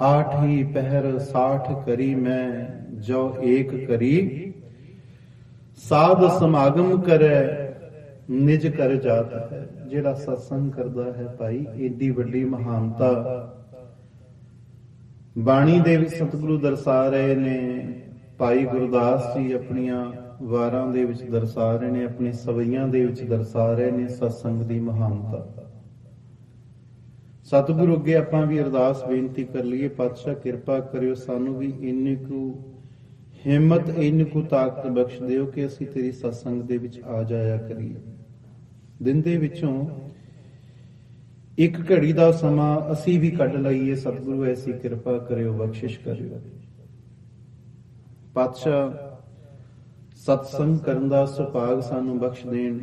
ਆਠ ਹੀ ਪਹਿਰ ਸਾਠ ਕਰੀ ਮੈਂ, ਜੋ ਏਕ ਕਰੀ। ਸਾਧ ਸਮਾਗਮ ਕਰੈ, ਨਿਜ ਕਰ ਜਾਤ ਹੈ। ਜਿਹੜਾ ਸਤਸੰਗ ਕਰਦਾ ਹੈ ਭਾਈ, ਏਡੀ ਵੱਡੀ ਮਹਾਨਤਾ। ਬਾਣੀ ਦੇ ਵਿੱਚ ਸਤਿਗੁਰੂ ਦਰਸਾ ਰਹੇ ਨੇ, ਭਾਈ ਗੁਰਦਾਸ ਜੀ ਆਪਣੀਆਂ ਵਾਰਾਂ ਦੇ ਵਿੱਚ ਦਰਸਾ ਰਹੇ ਨੇ, ਆਪਣੀ ਸਵਈਆਂ ਦੇ ਵਿੱਚ ਦਰਸਾ ਰਹੇ ਨੇ ਸਤਸੰਗ ਦੀ ਮਹਾਨਤਾ। ਸਤਿਗੁਰੂ ਅੱਗੇ ਆਪਾਂ ਵੀ ਅਰਦਾਸ ਬੇਨਤੀ ਕਰ ਲਈਏ, ਪਾਤਸ਼ਾਹ ਕਿਰਪਾ ਕਰਿਓ, ਸਾਨੂੰ ਵੀ ਇੰਨੀ ਕੁ ਹਿੰਮਤ, ਇੰਨੀ ਕੁ ਤਾਕਤ ਬਖਸ਼ ਦਿਓ ਕਿ ਅਸੀਂ ਤੇਰੀ ਸਤਸੰਗ ਦੇ ਵਿੱਚ ਆ ਜਾਇਆ ਕਰੀਏ। ਦਿਨ ਦੇ ਵਿੱਚੋਂ ਇੱਕ ਘੜੀ ਦਾ ਸਮਾਂ ਅਸੀਂ ਵੀ ਕੱਢ ਲਈਏ, ਸਤਿਗੁਰੂ ਐਸੀ ਕਿਰਪਾ ਕਰਿਓ, ਬਖਸ਼ਿਸ਼ ਕਰਿਓ। ਪਾਤਸ਼ਾਹ, ਸਤਸੰਗ ਕਰਨ ਦਾ ਸੁਭਾਗ ਸਾਨੂੰ ਬਖਸ਼ ਦੇਣ,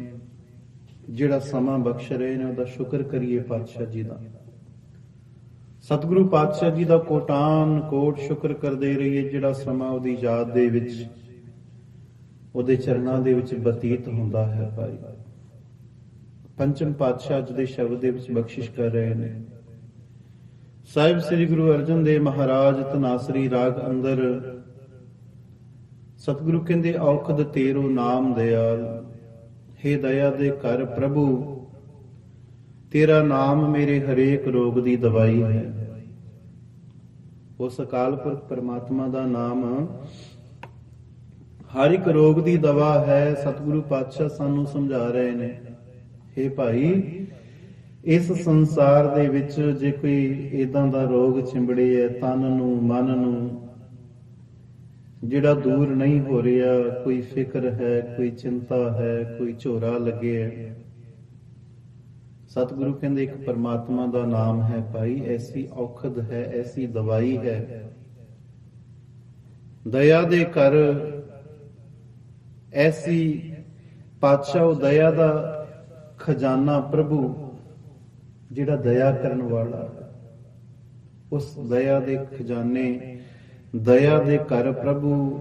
ਜਿਹੜਾ ਸਮਾਂ ਬਖਸ਼ ਰਹੇ ਨੇ, ਉਹਦਾ ਸ਼ੁਕਰ ਕਰੀਏ ਪਾਤਸ਼ਾਹ ਜੀ ਦਾ। ਸਤਿਗੁਰੂ ਪਾਤਸ਼ਾਹ ਜੀ ਦਾ ਕੋਟਾਨ ਕੋਟ ਸ਼ੁਕਰ ਕਰਦੇ ਰਹੀਏ ਜਿਹੜਾ ਸਮਾਂ ਉਹਦੀ ਯਾਦ ਦੇ ਵਿੱਚ, ਉਹਦੇ ਚਰਨਾਂ ਦੇ ਵਿੱਚ ਬਤੀਤ ਹੁੰਦਾ ਹੈ ਭਾਈ। ਪੰਚਮ ਪਾਤਸ਼ਾਹ ਜੀ ਦੇ ਸ਼ਬਦ ਦੇ ਵਿੱਚ ਬਖਸ਼ਿਸ਼ ਕਰ ਰਹੇ ਨੇ। ਸਾਹਿਬ ਸ੍ਰੀ ਗੁਰੂ ਅਰਜਨ ਦੇਵ ਮਹਾਰਾਜ ਤਨਾਸਰੀ ਰਾਗ ਅੰਦਰ ਸਤਿਗੁਰੂ ਕਹਿੰਦੇ, ਔਖਦ ਤੇਰੋ ਨਾਮ ਦਿਆਲ हे ਦਇਆ ਦੇ ਕਰ ਪ੍ਰਭੂ ਤੇਰਾ ਨਾਮ ਮੇਰੇ ਹਰੇਕ ਰੋਗ ਦੀ ਦਵਾਈ ਹੈ। ਉਸ ਅਕਾਲ ਪੁਰਖ ਪਰਮਾਤਮਾ ਦਾ ਨਾਮ ਹਰ ਇੱਕ ਰੋਗ ਦੀ ਦਵਾ ਹੈ, ਸਤਿਗੁਰੂ ਪਾਤਸ਼ਾਹ ਸਾਨੂੰ ਸਮਝਾ ਰਹੇ ਨੇ। हे ਭਾਈ, ਇਸ ਸੰਸਾਰ ਦੇ ਵਿੱਚ ਜੇ ਕੋਈ ਇਦਾਂ ਦਾ ਰੋਗ ਚਿੰਬੜੇ ਹੈ, ਤਨ ਨੂੰ, ਮਨ ਨੂੰ, ਜਿਹੜਾ ਦੂਰ ਨਹੀਂ ਹੋ ਰਿਹਾ, ਕੋਈ ਫਿਕਰ ਹੈ, ਕੋਈ ਚਿੰਤਾ ਹੈ, ਕੋਈ ਝੋਰਾ ਲੱਗਿਆ ਹੈ ਸਤਿਗੁਰੂ ਕਹਿੰਦੇ ਇੱਕ ਪਰਮਾਤਮਾ ਦਾ ਨਾਮ ਹੈ ਭਾਈ, ਐਸੀ ਔਖਦ ਹੈ, ਐਸੀ ਦਵਾਈ ਹੈ। ਦਇਆ ਦੇ ਕਰ ਐਸੀ ਪਾਤਸ਼ਾਹ ਦਇਆ ਦਾ ਖਜ਼ਾਨਾ ਪ੍ਰਭੂ ਜਿਹੜਾ ਦਇਆ ਕਰਨ ਵਾਲਾ। ਉਸ ਦਇਆ ਦੇ ਖਜ਼ਾਨੇ, ਦਇਆ ਦੇ ਘਰ ਪ੍ਰਭੂ,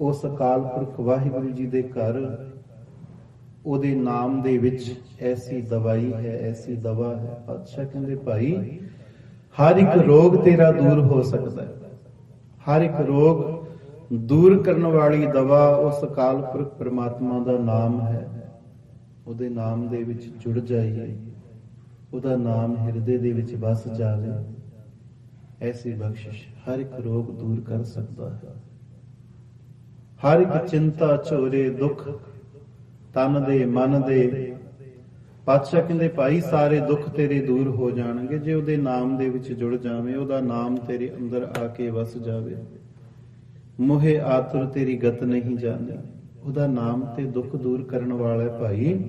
ਉਸ ਅਕਾਲ ਪੁਰਖ ਵਾਹਿਗੁਰੂ ਜੀ ਦੇ ਘਰ ਉਹਦੇ ਨਾਮ ਦੇ ਵਿੱਚ ਐਸੀ ਦਵਾਈ ਹੈ, ਐਸੀ ਦਵਾ ਹੈ। ਪਾਤਸ਼ਾਹ ਕਹਿੰਦੇ, ਭਾਈ, ਹਰ ਇੱਕ ਰੋਗ ਤੇਰਾ ਦੂਰ ਹੋ ਸਕਦਾ ਹੈ। ਹਰ ਇੱਕ ਰੋਗ ਦੂਰ ਕਰਨ ਵਾਲੀ ਦਵਾ ਉਸ ਅਕਾਲ ਪੁਰਖ ਪ੍ਰਮਾਤਮਾ ਦਾ ਨਾਮ ਹੈ। ਉਹਦੇ ਨਾਮ ਦੇ ਵਿੱਚ ਜੁੜ ਜਾਈਏ। ਉਹਦਾ ਨਾਮ ਹਿਰਦੇ ਦੇ ਵਿੱਚ ਵਸ ਜਾਵੇ। ਐਸੀ ਬਖਸ਼ਿਸ਼ ਹਰ ਇੱਕ ਰੋਗ ਦੂਰ ਕਰ ਸਕਦਾ ਹੈ। ਹਰ ਇੱਕ ਚਿੰਤਾ ਚੋਰੇ ਦੁੱਖ ਤਨ ਦੇ, ਮਨ ਦੇ। ਪਾਤਸ਼ਾਹ ਕਹਿੰਦੇ, ਭਾਈ, ਸਾਰੇ ਦੁੱਖ ਤੇਰੇ ਦੂਰ ਹੋ ਜਾਣਗੇ। ਜੇ ਉਹਦੇ ਨਾਮ ਦੇ ਵਿੱਚ ਜੁੜ ਜਾਵੇਂ, ਉਹਦਾ ਨਾਮ ਤੇਰੇ ਅੰਦਰ ਆ ਕੇ ਵਸ ਜਾਵੇ। ਮੋਹਿ ਆਤੁਰ ਤੇਰੀ ਗਤ ਨਹੀਂ ਜਾਣੀ ਉਹਦਾ ਨਾਮ ਤੇ ਦੁੱਖ ਦੂਰ ਕਰਨ ਵਾਲਾ ਹੈ ਭਾਈ।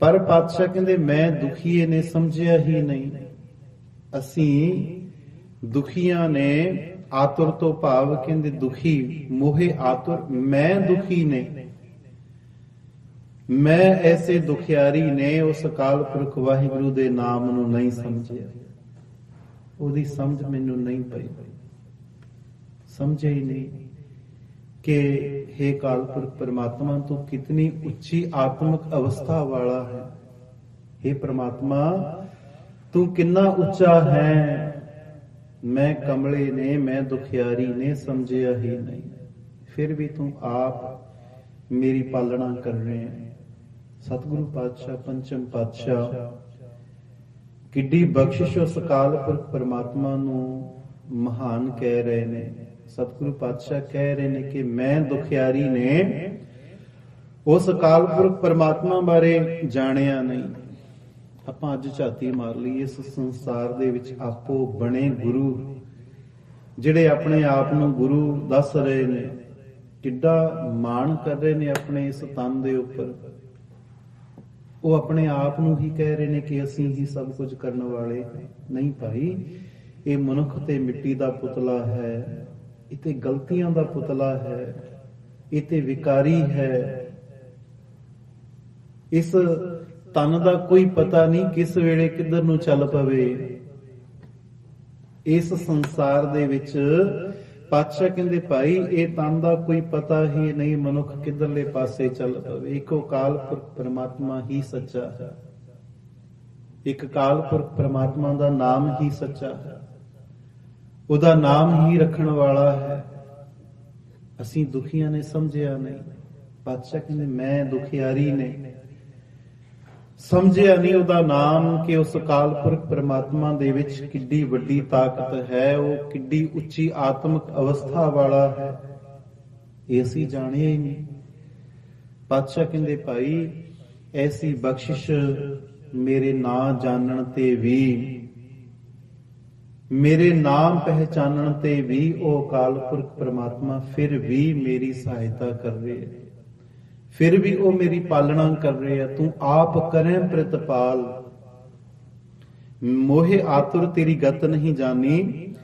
ਪਰ ਪਾਤਸ਼ਾਹ ਕਹਿੰਦੇ, ਮੈਂ ਦੁਖੀਏ ਨੇ ਸਮਝਿਆ ਹੀ ਨਹੀਂ। ਅਸੀਂ ਦੁਖੀਆਂ ਨੇ ਆਤੁਰ ਤੋਂ ਭਾਵ ਕਹਿੰਦੇ ਦੁਖੀ, ਮੋਹੇ ਆਤੁਰ, ਮੈਂ ਦੁਖੀ ਨੇ। ਮੈਂ ਐਸੇ ਦੁਖਿਆਰੀ ਨੇ ਉਸ ਅਕਾਲ ਪੁਰਖ ਵਾਹਿਗੁਰੂ ਦੇ ਨਾਮ ਨੂੰ ਨਹੀਂ ਸਮਝਿਆ। ਉਹਦੀ ਸਮਝ ਮੈਨੂੰ ਨਹੀਂ ਪਈ। ਸਮਝਿਆ ਹੀ ਨਹੀਂ ਕਿ हे ਕਾਲ ਪੁਰਖ ਪਰਮਾਤਮਾ, ਤੂੰ ਕਿਤਨੀ ਉੱਚੀ ਆਤਮਿਕ ਅਵਸਥਾ ਵਾਲਾ ਹੈ। हे ਪਰਮਾਤਮਾ, ਤੂੰ ਕਿੰਨਾ ਉੱਚਾ ਹੈ। ਮੈਂ ਕਮਲੇ ਨੇ, ਮੈਂ ਦੁਖਿਆਰੀ ਨੇ ਸਮਝਿਆ ਹੀ ਨਹੀਂ। ਫਿਰ ਵੀ ਤੂੰ ਆਪ ਮੇਰੀ ਪਾਲਣਾ ਕਰ ਰਹੇ ਹੈ। ਸਤਿਗੁਰੂ ਪਾਤਸ਼ਾਹ, ਪੰਚਮ ਪਾਤਸ਼ਾਹ, ਕਿੱਡੀ ਬਖਸ਼ਿਸ਼ ਉਸ ਅਕਾਲ ਪੁਰਖ ਪਰਮਾਤਮਾ ਨੂੰ ਮਹਾਨ ਕਹਿ ਰਹੇ ਨੇ। ਸਤਿਗੁਰੂ ਪਾਤਸ਼ਾਹ ਕਹਿ ਰਹੇ ਨੇ ਕਿ ਮੈਂ ਦੁਖਿਆਰੀ ਨੇ, ਉਸ ਅਕਾਲ ਪੁਰਖ ਪਰਮਾਤਮਾ ਬਾਰੇ ਜਾਣਿਆ ਨਹੀਂ। ਆਪਾਂ ਅੱਜ ਝਾਤੀ ਮਾਰ ਲਈ, ਇਸ ਸੰਸਾਰ ਦੇ ਵਿੱਚ ਆਪੋ ਬਣੇ ਗੁਰੂ, ਜਿਹੜੇ ਆਪਣੇ ਆਪ ਨੂੰ ਗੁਰੂ ਦੱਸ ਰਹੇ ਨੇ। ਕਿੱਡਾ ਮਾਣ ਕਰ ਰਹੇ ਨੇ ਆਪਣੇ ਇਸ ਤਨ ਦੇ ਉੱਪਰ। ਉਹ ਆਪਣੇ ਆਪ ਨੂੰ ਹੀ ਕਹਿ ਰਹੇ ਨੇ ਕਿ ਅਸੀਂ ਹੀ ਸਭ ਕੁਝ ਕਰਨ ਵਾਲੇ ਨਹੀਂ ਭਾਈ। ਇਹ ਮਨੁੱਖ ਤੇ ਮਿੱਟੀ ਦਾ ਪੁਤਲਾ ਹੈ, ਇਹ ਤੇ ਗਲਤੀਆਂ ਦਾ ਪੁਤਲਾ ਹੈ, ਇਹ ਤੇ ਵਿਕਾਰੀ ਹੈ। ਇਸ ਤਨ ਦਾ ਕੋਈ ਪਤਾ ਨਹੀਂ ਕਿਸ ਵੇਲੇ ਕਿੱਧਰ ਨੂੰ ਚੱਲ ਪਵੇ। ਇਸ ਸੰਸਾਰ ਦੇ ਵਿੱਚ ਪਾਤਸ਼ਾਹ ਕਹਿੰਦੇ, ਭਾਈ, ਇਹ ਤਨ ਦਾ ਕੋਈ ਪਤਾ ਹੀ ਨਹੀਂ ਮਨੁੱਖ ਕਿੱਧਰਲੇ ਪਾਸੇ ਚੱਲ ਪਵੇ। ਇੱਕੋ ਕਾਲ ਪੁਰਖ ਪਰਮਾਤਮਾ ਹੀ ਸੱਚਾ ਹੈ। ਇੱਕ ਕਾਲ ਪੁਰਖ ਪਰਮਾਤਮਾ ਦਾ ਨਾਮ ਹੀ ਸੱਚਾ ਹੈ। ਉਹਦਾ ਨਾਮ ਹੀ ਰੱਖਣ ਵਾਲਾ ਹੈ। ਅਸੀਂ ਦੁਖੀਆਂ ਨੇ ਸਮਝਿਆ ਨਹੀਂ। ਪਾਤਸ਼ਾਹ ਕਹਿੰਦੇ, ਮੈਂ ਦੁਖਿਆਰੀ ਨੇ। ਸਮਝਿਆ ਨਹੀਂ ਉਹਦਾ ਨਾਮ ਕਿ ਉਸ ਅਕਾਲ ਪੁਰਖ ਪਰਮਾਤਮਾ ਦੇ ਵਿੱਚ ਕਿੱਡੀ ਵੱਡੀ ਤਾਕਤ ਹੈ, ਉਹ ਕਿੱਡੀ ਉੱਚੀ ਆਤਮਿਕ ਅਵਸਥਾ ਵਾਲਾ ਹੈ। ਇਹ ਅਸੀਂ ਜਾਣਿਆ ਹੀ ਨਹੀਂ। ਪਾਤਸ਼ਾਹ ਕਹਿੰਦੇ, ਭਾਈ, ਐਸੀ ਬਖਸ਼ਿਸ਼ ਮੇਰੇ ਨਾਂ ਜਾਣਨ ਤੇ ਵੀ, ਮੇਰੇ ਨਾਮ ਪਹਿਚਾਨਣ ਤੇ ਵੀ ਉਹ ਅਕਾਲ ਪੁਰਖ ਪ੍ਰਮਾਤਮਾ ਫਿਰ ਵੀ ਮੇਰੀ ਸਹਾਇਤਾ ਕਰ ਰਿਹਾ ਹੈ। ਫਿਰ ਵੀ ਉਹ ਮੇਰੀ ਪਾਲਣਾ ਕਰ ਰਿਹਾ ਤੂੰ ਆਪ ਕਰੇ ਪ੍ਰਤਪਾਲ। ਮੋਹਿ ਆਤੁਰ ਤੇਰੀ ਗਤ ਨਹੀਂ ਜਾਣੀ,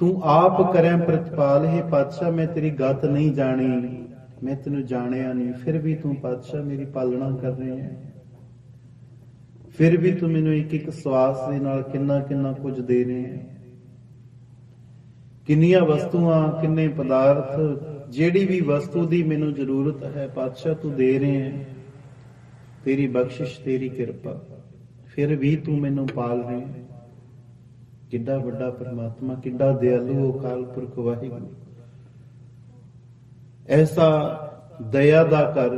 ਤੂੰ ਆਪ ਕਰੇ ਪ੍ਰਤਪਾਲ, ਹੈ ਪਾਤਸ਼ਾਹ, ਮੈਂ ਤੇਰੀ ਗਤ ਨਹੀਂ ਜਾਣੀ। ਮੈਂ ਤੈਨੂੰ ਜਾਣਿਆ ਨਹੀਂ, ਫਿਰ ਵੀ ਤੂੰ ਪਾਤਸ਼ਾਹ ਮੇਰੀ ਪਾਲਣਾ ਕਰ ਰਿਹਾ ਹੈ ਫਿਰ ਵੀ ਤੂੰ ਮੈਨੂੰ ਇੱਕ ਇੱਕ ਸਵਾਸ ਦੇ ਨਾਲ ਕਿੰਨਾ ਕਿੰਨਾ ਕੁਝ ਦੇ ਰਿਹਾ ਹੈ ਕਿੰਨੀਆਂ ਵਸਤੂਆਂ, ਕਿੰਨੇ ਪਦਾਰਥ ਜਿਹੜੀ ਵੀ ਵਸਤੂ ਦੀ ਮੈਨੂੰ ਜ਼ਰੂਰਤ ਹੈ, ਪਾਤਸ਼ਾਹ ਤੂੰ ਦੇ ਰਹੇ ਹੈ। ਤੇਰੀ ਬਖਸ਼ਿਸ਼, ਤੇਰੀ ਕਿਰਪਾ। ਫਿਰ ਵੀ ਤੂੰ ਮੈਨੂੰ ਪਾਲ ਰਿਹਾ ਹੈ। ਕਿੱਡਾ ਵੱਡਾ ਪਰਮਾਤਮਾ, ਕਿੱਡਾ ਦਿਆਲੂ ਅਕਾਲ ਪੁਰਖ ਵਾਹਿਗੁਰੂ। ਐਸਾ ਦਇਆ ਦਾ ਕਰ,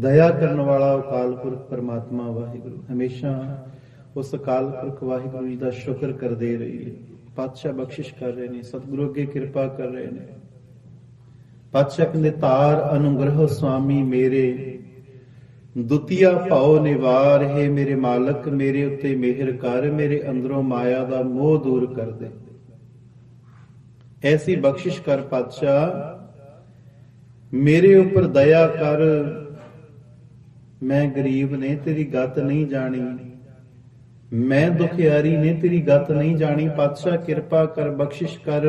ਦਇਆ ਕਰਨ ਵਾਲਾ ਅਕਾਲ ਪੁਰਖ ਪਰਮਾਤਮਾ ਵਾਹਿਗੁਰੂ। ਹਮੇਸ਼ਾ ਉਸ ਅਕਾਲ ਪੁਰਖ ਵਾਹਿਗੁਰੂ ਜੀ ਦਾ ਸ਼ੁਕਰ ਕਰਦੇ ਰਹੀਏ। ਪਾਤਸ਼ਾਹ ਬਖਸ਼ਿਸ਼ ਕਰ ਰਹੇ ਨੇ, ਸਤਿਗੁਰੂ ਅੱਗੇ ਕਿਰਪਾ ਕਰ ਰਹੇ ਨੇ। ਪਾਤਸ਼ਾਹ ਨਿਤਾਰ ਅਨੁਗ੍ਰਹ ਸੁਆਮੀ ਮੇਰੇ। ਦੁਤੀਆ ਭਾਉ ਨਿਵਾਰ, ਹੈ ਮੇਰੇ ਮਾਲਕ, ਮੇਰੇ ਉੱਤੇ ਮਿਹਰ ਕਰ, ਮੇਰੇ ਅੰਦਰੋਂ ਮਾਇਆ ਦਾ ਮੋਹ ਦੂਰ ਕਰ ਦੇ। ਐਸੀ ਬਖਸ਼ਿਸ਼ ਕਰ ਪਾਤਸ਼ਾਹ, ਮੇਰੇ ਉੱਪਰ ਦਇਆ ਕਰ। ਮੈਂ ਗਰੀਬ ਨੇ ਤੇਰੀ ਗੱਤ ਨਹੀਂ ਜਾਣੀ। ਮੈਂ ਦੁਖਿਆਰੀ ਨੇ ਤੇਰੀ ਗੱਤ ਨਹੀਂ ਜਾਣੀ। ਪਾਤਸ਼ਾਹ ਕਿਰਪਾ ਕਰ ਬਖਸ਼ਿਸ਼ ਕਰ।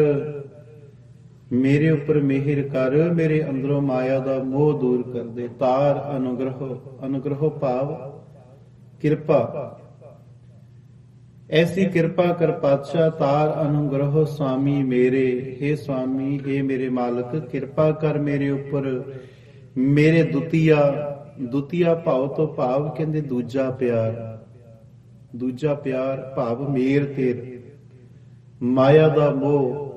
ਮੇਰੇ ਉੱਪਰ ਮਿਹਰ ਕਰ, ਮੇਰੇ ਅੰਦਰੋਂ ਮਾਇਆ ਦਾ ਮੋਹ ਦੂਰ ਕਰ ਦੇ। ਤਾਰ ਅਨੁਗ੍ਰਹ ਅਨੁਗ੍ਰਹ ਭਾਵ, ਕਿਰਪਾ। ਐਸੀ ਕਿਰਪਾ ਕਰ ਪਾਤਸ਼ਾਹ, ਤਾਰ ਅਨੁਗ੍ਰਹ ਸੁਆਮੀ ਮੇਰੇ। हे ਸੁਆਮੀ हे ਮੇਰੇ ਮਾਲਕ, ਕਿਰਪਾ ਕਰ ਮੇਰੇ ਉੱਪਰ। ਮੇਰੇ ਦੁਤੀਆ ਦੁਤੀਆ ਭਾਵ ਤੋਂ ਭਾਵ ਕਹਿੰਦੇ ਦੂਜਾ ਪਿਆਰ। ਦੂਜਾ ਪਿਆਰ ਭਾਵ ਮੇਰ ਤੇਰ। ਮਾਇਆ ਦਾ ਮੋਹ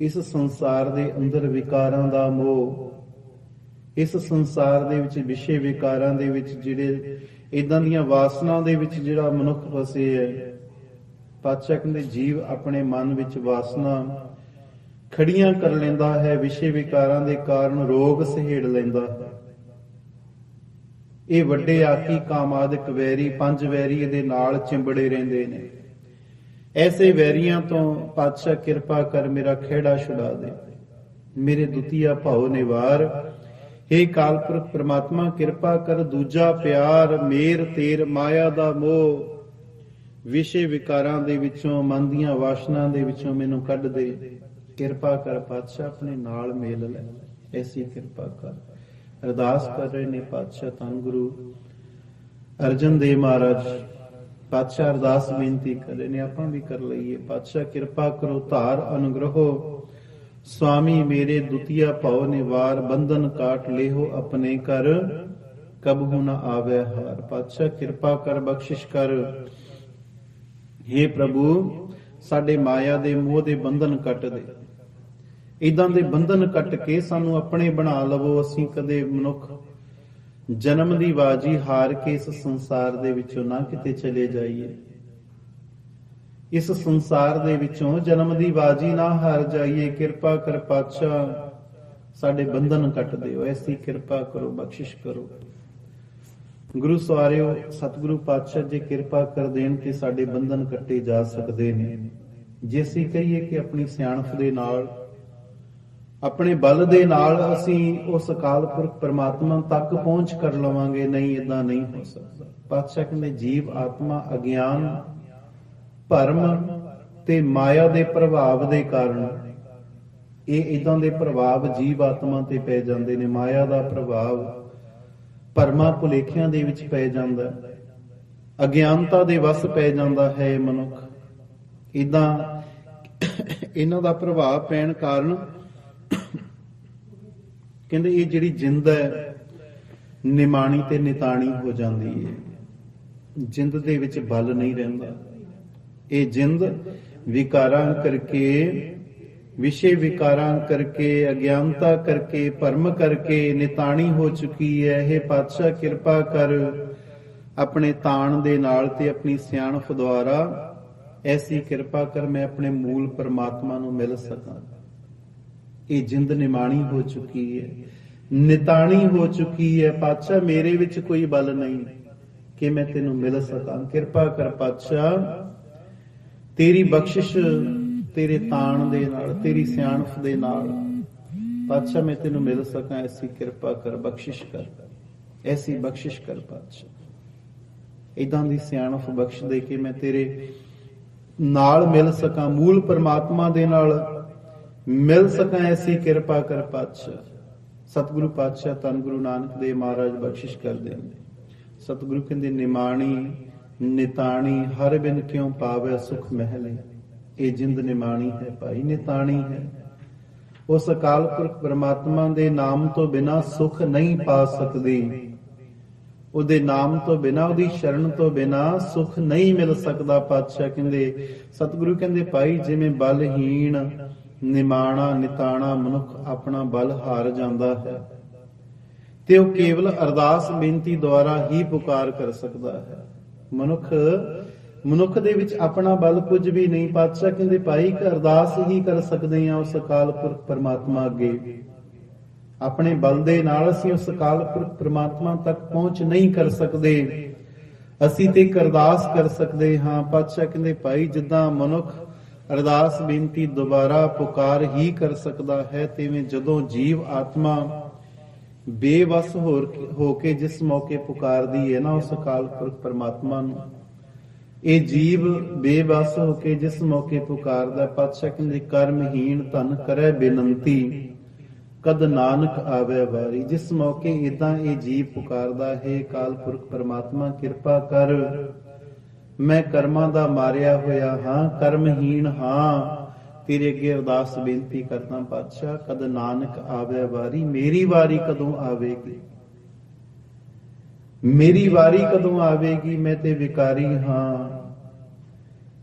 ਇਸ ਸੰਸਾਰ ਦੇ ਅੰਦਰ ਵਿਕਾਰਾਂ ਦਾ ਮੋਹ, ਇਸ ਸੰਸਾਰ ਦੇ ਵਿੱਚ ਵਿਸ਼ੇ ਵਿਕਾਰਾਂ ਦੇ ਵਿੱਚ ਜਿਹੜੇ ਇਦਾਂ ਦੀਆਂ ਵਾਸਨਾ ਦੇ ਵਿੱਚ ਜਿਹੜਾ ਮਨੁੱਖ ਫਸੇ ਹੈ, ਪਾਤਸ਼ਾਹ ਕਹਿੰਦੇ ਜੀਵ ਆਪਣੇ ਮਨ ਵਿੱਚ ਵਾਸਨਾ ਖੜੀਆਂ ਕਰ ਲੈਂਦਾ ਹੈ, ਵਿਸ਼ੇ ਵਿਕਾਰਾਂ ਦੇ ਕਾਰਨ ਰੋਗ ਸਹੇੜ ਲੈਂਦਾ ਹੈ। ਇਹ ਵੱਡੇ ਆਕੀ ਕਾਮਾਦਿਕ ਵੈਰੀ ਪੰਜ ਵੈਰੀ ਇਹਦੇ ਨਾਲ ਚਿੰਬੜੇ ਰਹਿੰਦੇ ਨੇ। ਐਸੇ ਵੈਰੀਆਂ ਤੋਂ ਪਾਤਸ਼ਾਹ ਕਿਰਪਾ ਕਰ ਮੇਰਾ ਖਿਹੜਾ ਛੁਡਾ ਦੇ। ਮੇਰੇ ਦੁਤੀਆ ਭਾਉ ਨਿਵਾਰ। हे ਕਾਲਪੁਰਖ ਪ੍ਰਮਾਤਮਾ, ਕਿਰਪਾ ਕਰ ਦੂਜਾ ਪਿਆਰ, ਮੇਰ, ਤੇਰ, ਮਾਇਆ ਦਾ ਮੋਹ। ਵਿਸ਼ੇ ਵਿਕਾਰਾਂ ਦੇ ਵਿੱਚੋਂ, ਮਨ ਦੀਆਂ ਵਾਸ਼ਨਾ ਦੇ ਵਿੱਚੋਂ ਮੈਨੂੰ ਕੱਢ ਦੇ। ਕਿਰਪਾ ਕਰ ਪਾਤਸ਼ਾਹ ਆਪਣੇ ਨਾਲ ਮੇਲ ਲੈ। ਐਸੀ ਕਿਰਪਾ ਕਰ। ਅਰਦਾਸ ਕਰ ਰਹੇ ਨੇ ਪਾਤਸ਼ਾਹ ਧੰਨ ਗੁਰੂ। ਅਰਜਨ ਦੇਵ ਮਹਾਰਾਜ। ਪਾਤਸ਼ਾਹ ਅਰਦਾਸ ਬੇਨਤੀ ਕਰੇ ਨੇ, ਆਪਾਂ ਵੀ ਕਰ ਲਈਏ। ਪਾਤਸ਼ਾਹ, ਕਿਰਪਾ ਕਰੋ, ਧਾਰ ਅਨੁਗ੍ਰਹੋ ਸੁਆਮੀ ਮੇਰੇ ਦੁਤੀਆ ਭਉ ਨਿਵਾਰ, ਬੰਧਨ ਕਾਟ ਲਿਹੋ ਆਪਣੇ ਕਰ ਕਬਹੁ ਨ ਆਵੇ ਹਾਰ। ਪਾਤਸ਼ਾਹ, ਕਿਰਪਾ ਕਰ, ਬਖਸ਼ਿਸ਼ ਕਰ। हे ਪ੍ਰਭੂ, ਸਾਡੇ ਮਾਇਆ ਦੇ ਮੋਹ ਦੇ ਬੰਧਨ ਕੱਟ ਦੇ। ਇਦਾਂ ਦੇ ਬੰਧਨ ਕੱਟ ਕੇ ਸਾਨੂੰ ਆਪਣੇ ਬਣਾ ਲਵੋ। ਅਸੀਂ ਕਦੇ ਮਨੁੱਖ ਜਨਮ ਦੀ ਬਾਜੀ ਹਾਰ ਕੇ ਇਸ ਸੰਸਾਰ ਦੇ ਵਿੱਚੋਂ ਨਾ ਕਿਤੇ ਚਲੇ ਜਾਈਏ। ਇਸ ਸੰਸਾਰ ਦੇ ਵਿੱਚੋਂ ਜਨਮ ਦੀ ਬਾਜੀ ਨਾ ਹਾਰ ਜਾਈਏ। ਕਿਰਪਾ ਕਰ ਪਾਤਸ਼ਾਹ, ਸਾਡੇ ਬੰਧਨ ਕੱਟ ਦਿਓ। ਐਸੀ ਕਿਰਪਾ ਕਰੋ, ਬਖਸ਼ਿਸ਼ ਕਰੋ। ਗੁਰੂ ਸਵਾਰਿਓ, ਸਤਿਗੁਰੂ ਪਾਤਸ਼ਾਹ ਜੀ ਕਿਰਪਾ ਕਰ ਦੇਣ ਤੇ ਸਾਡੇ ਬੰਧਨ ਕੱਟੇ ਜਾ ਸਕਦੇ ਨੇ। ਜੇ ਅਸੀਂ ਕਹੀਏ ਕਿ ਆਪਣੀ ਸਿਆਣਪ ਦੇ ਨਾਲ ਆਪਣੇ ਬਲ ਦੇ ਨਾਲ ਅਸੀਂ ਉਸ ਅਕਾਲ ਪੁਰਖ ਪਰਮਾਤਮਾ ਤੱਕ ਪਹੁੰਚ ਕਰ ਲਵਾਂਗੇ, ਨਹੀਂ ਇਦਾਂ ਨਹੀਂ ਹੋ ਸਕਦਾ। ਪਾਤਸ਼ਾਹ ਕਹਿੰਦੇ, ਜੀਵ, ਆਤਮਾ, ਅਗਿਆਨ, ਭਰਮ ਤੇ ਮਾਇਆ ਦੇ ਪ੍ਰਭਾਵ ਦੇ ਕਾਰਨ, ਇਹ ਇਦਾਂ ਦੇ ਪ੍ਰਭਾਵ ਜੀਵ, ਆਤਮਾ ਤੇ ਪੈ ਜਾਂਦੇ ਨੇ। ਮਾਇਆ ਦਾ ਪ੍ਰਭਾਵ ਭਰਮਾਂ ਭੁਲੇਖਿਆਂ ਦੇ ਵਿੱਚ ਪੈ ਜਾਂਦਾ ਅਗਿਆਨਤਾ ਦੇ ਵਸ ਪੈ ਜਾਂਦਾ ਹੈ ਮਨੁੱਖ। ਇਦਾਂ ਇਹਨਾਂ ਦਾ ਪ੍ਰਭਾਵ ਪੈਣ ਕਾਰਨ ਕਹਿੰਦੇ ਇਹ ਜਿਹੜੀ ਜਿੰਦ ਹੈ, ਨਿਮਾਣੀ ਤੇ ਨਿਤਾਣੀ ਹੋ ਜਾਂਦੀ ਹੈ। ਜਿੰਦ ਦੇ ਵਿੱਚ ਬਲ ਨਹੀਂ ਰਹਿੰਦਾ। ਇਹ ਜਿੰਦ ਵਿਕਾਰਾਂ ਕਰਕੇ, ਵਿਸ਼ੇ ਵਿਕਾਰਾਂ ਕਰਕੇ, ਅਗਿਆਨਤਾ ਕਰਕੇ, ਭਰਮ ਕਰਕੇ ਨਿਤਾਣੀ ਹੋ ਚੁੱਕੀ ਹੈ। ਇਹ ਪਾਤਸ਼ਾਹ, ਕਿਰਪਾ ਕਰ ਆਪਣੇ ਤਾਣ ਦੇ ਨਾਲ ਤੇ ਆਪਣੀ ਸਿਆਣਪ ਦੁਆਰਾ ਐਸੀ ਕਿਰਪਾ ਕਰ ਮੈਂ ਆਪਣੇ ਮੂਲ ਪਰਮਾਤਮਾ ਨੂੰ ਮਿਲ ਸਕਾਂ। ਇਹ ਜਿੰਦ ਨਿਮਾਣੀ ਹੋ ਚੁੱਕੀ ਹੈ, ਨਿਤਾਣੀ ਹੋ ਚੁੱਕੀ ਹੈ, ਪਾਤਸ਼ਾਹ ਮੇਰੇ ਵਿੱਚ ਕੋਈ ਬਲ ਨਹੀਂ, ਕਿ ਮੈਂ ਤੈਨੂੰ ਮਿਲ ਸਕਾਂ। ਕਿਰਪਾ ਕਰ ਪਾਤਸ਼ਾਹ, ਤੇਰੀ ਬਖਸ਼ਿਸ਼ ਤੇਰੇ ਤਾਣ ਦੇ ਨਾਲ, ਤੇਰੀ ਸਿਆਣਪ ਦੇ ਨਾਲ, ਪਾਤਸ਼ਾਹ ਮੈਂ ਤੈਨੂੰ ਮਿਲ ਸਕਾਂ, ਐਸੀ ਕਿਰਪਾ ਕਰ, ਬਖਸ਼ਿਸ਼ ਕਰ, ਐਸੀ ਬਖਸ਼ਿਸ਼ ਕਰ ਪਾਤਸ਼ਾਹ। ਇਦਾਂ ਦੀ ਸਿਆਣਪ ਬਖਸ਼ ਦੇ ਕੇ ਮੈਂ ਤੇਰੇ ਨਾਲ ਮਿਲ ਸਕਾਂ, ਮੂਲ ਪਰਮਾਤਮਾ ਦੇ ਨਾਲ ਮਿਲ ਸਕਾਂ ਐਸੀ ਕਿਰਪਾ ਕਰ ਪਾਤਸ਼ਾਹ। ਸਤਿਗੁਰੂ ਪਾਤਸ਼ਾਹ ਧੰਨ ਗੁਰੂ ਨਾਨਕ ਦੇਵ ਮਹਾਰਾਜ ਬਖਸ਼ਿਸ਼ ਕਰਦੇ ਨੇ ਸਤਿਗੁਰੂ ਕਹਿੰਦੇ, ਨਿਮਾਣੀ, ਨਿਤਾਣੀ, ਹਰ ਬਿਨ ਕਿਉ ਪਾਵੇ ਸੁਖ ਮਹਿਲੇ ਇਹ ਜਿੰਦ ਨਿਮਾਣੀ ਹੈ ਭਾਈ, ਨਿਤਾਣੀ ਹੈ। ਉਸ ਅਕਾਲ ਪੁਰਖ ਪਰਮਾਤਮਾ ਦੇ ਨਾਮ ਤੋਂ ਬਿਨਾ ਸੁਖ ਨਹੀਂ ਪਾ ਸਕਦੀ। ਉਹਦੇ ਨਾਮ ਤੋਂ ਬਿਨਾ, ਉਹਦੀ ਸ਼ਰਨ ਤੋਂ ਬਿਨਾ ਸੁਖ ਨਹੀਂ ਮਿਲ ਸਕਦਾ ਪਾਤਸ਼ਾਹ ਕਹਿੰਦੇ। ਸਤਿਗੁਰੂ ਕਹਿੰਦੇ, ਭਾਈ, ਜਿਵੇਂ ਬਲਹੀਣ ਨਿਮਾਣਾ ਨਿਤਾਣਾ ਮਨੁੱਖ ਆਪਣਾ ਬਲ ਹਾਰ ਜਾਂਦਾ ਹੈ। ਤੇ ਉਹ ਕੇਵਲ ਅਰਦਾਸ ਬੇਨਤੀ ਦੁਆਰਾ ਹੀ ਪੁਕਾਰ ਕਰ ਸਕਦਾ ਹੈ। ਮਨੁੱਖ ਮਨੁੱਖ ਦੇ ਵਿੱਚ ਆਪਣਾ ਬਲ ਕੁਝ ਵੀ ਨਹੀਂ, ਪਾਤਸ਼ਾਹ ਕਹਿੰਦੇ, ਭਾਈ, ਇੱਕ ਅਰਦਾਸ ਹੀ ਕਰ ਸਕਦੇ ਹਾਂ ਉਸ ਅਕਾਲ ਪੁਰਖ ਪਰਮਾਤਮਾ ਅੱਗੇ। ਆਪਣੇ ਬਲ ਦੇ ਨਾਲ ਅਸੀਂ ਉਸ ਅਕਾਲ ਪੁਰਖ ਪ੍ਰਮਾਤਮਾ ਤੱਕ ਪਹੁੰਚ ਨਹੀਂ ਕਰ ਸਕਦੇ। ਅਸੀਂ ਤੇ ਇੱਕ ਅਰਦਾਸ ਕਰ ਸਕਦੇ ਹਾਂ। ਪਾਤਸ਼ਾਹ ਕਹਿੰਦੇ, ਭਾਈ, ਜਿੱਦਾਂ ਮਨੁੱਖ ਅਰਦਾਸ ਬੇਨਤੀ ਦੁਬਾਰਾ ਪੁਕਾਰ ਹੀ ਕਰ ਸਕਦਾ ਹੈ ਤਿਵੇਂ ਜਦੋਂ ਜੀਵ ਆਤਮਾ ਬੇਵਸ ਹੋ ਕੇ ਜਿਸ ਮੌਕੇ ਪੁਕਾਰਦੀ ਹੈ ਨਾ ਉਸ ਅਕਾਲ ਪੁਰਖ ਪ੍ਰਮਾਤਮਾ ਨੂੰ। ਇਹ ਜੀਵ ਬੇਵਸ ਹੋ ਕੇ ਜਿਸ ਮੌਕੇ ਪੁਕਾਰਦਾ ਹੈ, ਪਾਤਸ਼ਾਹ ਕਹਿੰਦੇ ਕਰਮਹੀਣ ਧਨ ਕਰੈ ਬੇਨੰਤੀ ਕਦ ਨਾਨਕ ਆਵੇ ਵਾਰੀ। ਜਿਸ ਮੌਕੇ ਇਦਾਂ ਇਹ ਜੀਵ ਪੁਕਾਰਦਾ ਹੈ ਕਾਲ ਪੁਰਖ ਪਰਮਾਤਮਾ ਕਿਰਪਾ ਕਰ ਮੈਂ ਕਰਮਾਂ ਦਾ ਮਾਰਿਆ ਹੋਇਆ ਹਾਂ, ਕਰਮਹੀਣ ਹਾਂ। ਤੇਰੇ ਅੱਗੇ ਅਰਦਾਸ ਬੇਨਤੀ ਕਰਦਾ ਪਾਤਸ਼ਾਹ, ਕਦ ਨਾਨਕ ਆਵੇ ਵਾਰੀ, ਮੇਰੀ ਵਾਰੀ ਕਦੋਂ ਆਵੇਗੀ? ਮੇਰੀ ਵਾਰੀ ਕਦੋਂ ਆਵੇਗੀ, ਮੈਂ ਤੇ ਵਿਕਾਰੀ ਹਾਂ।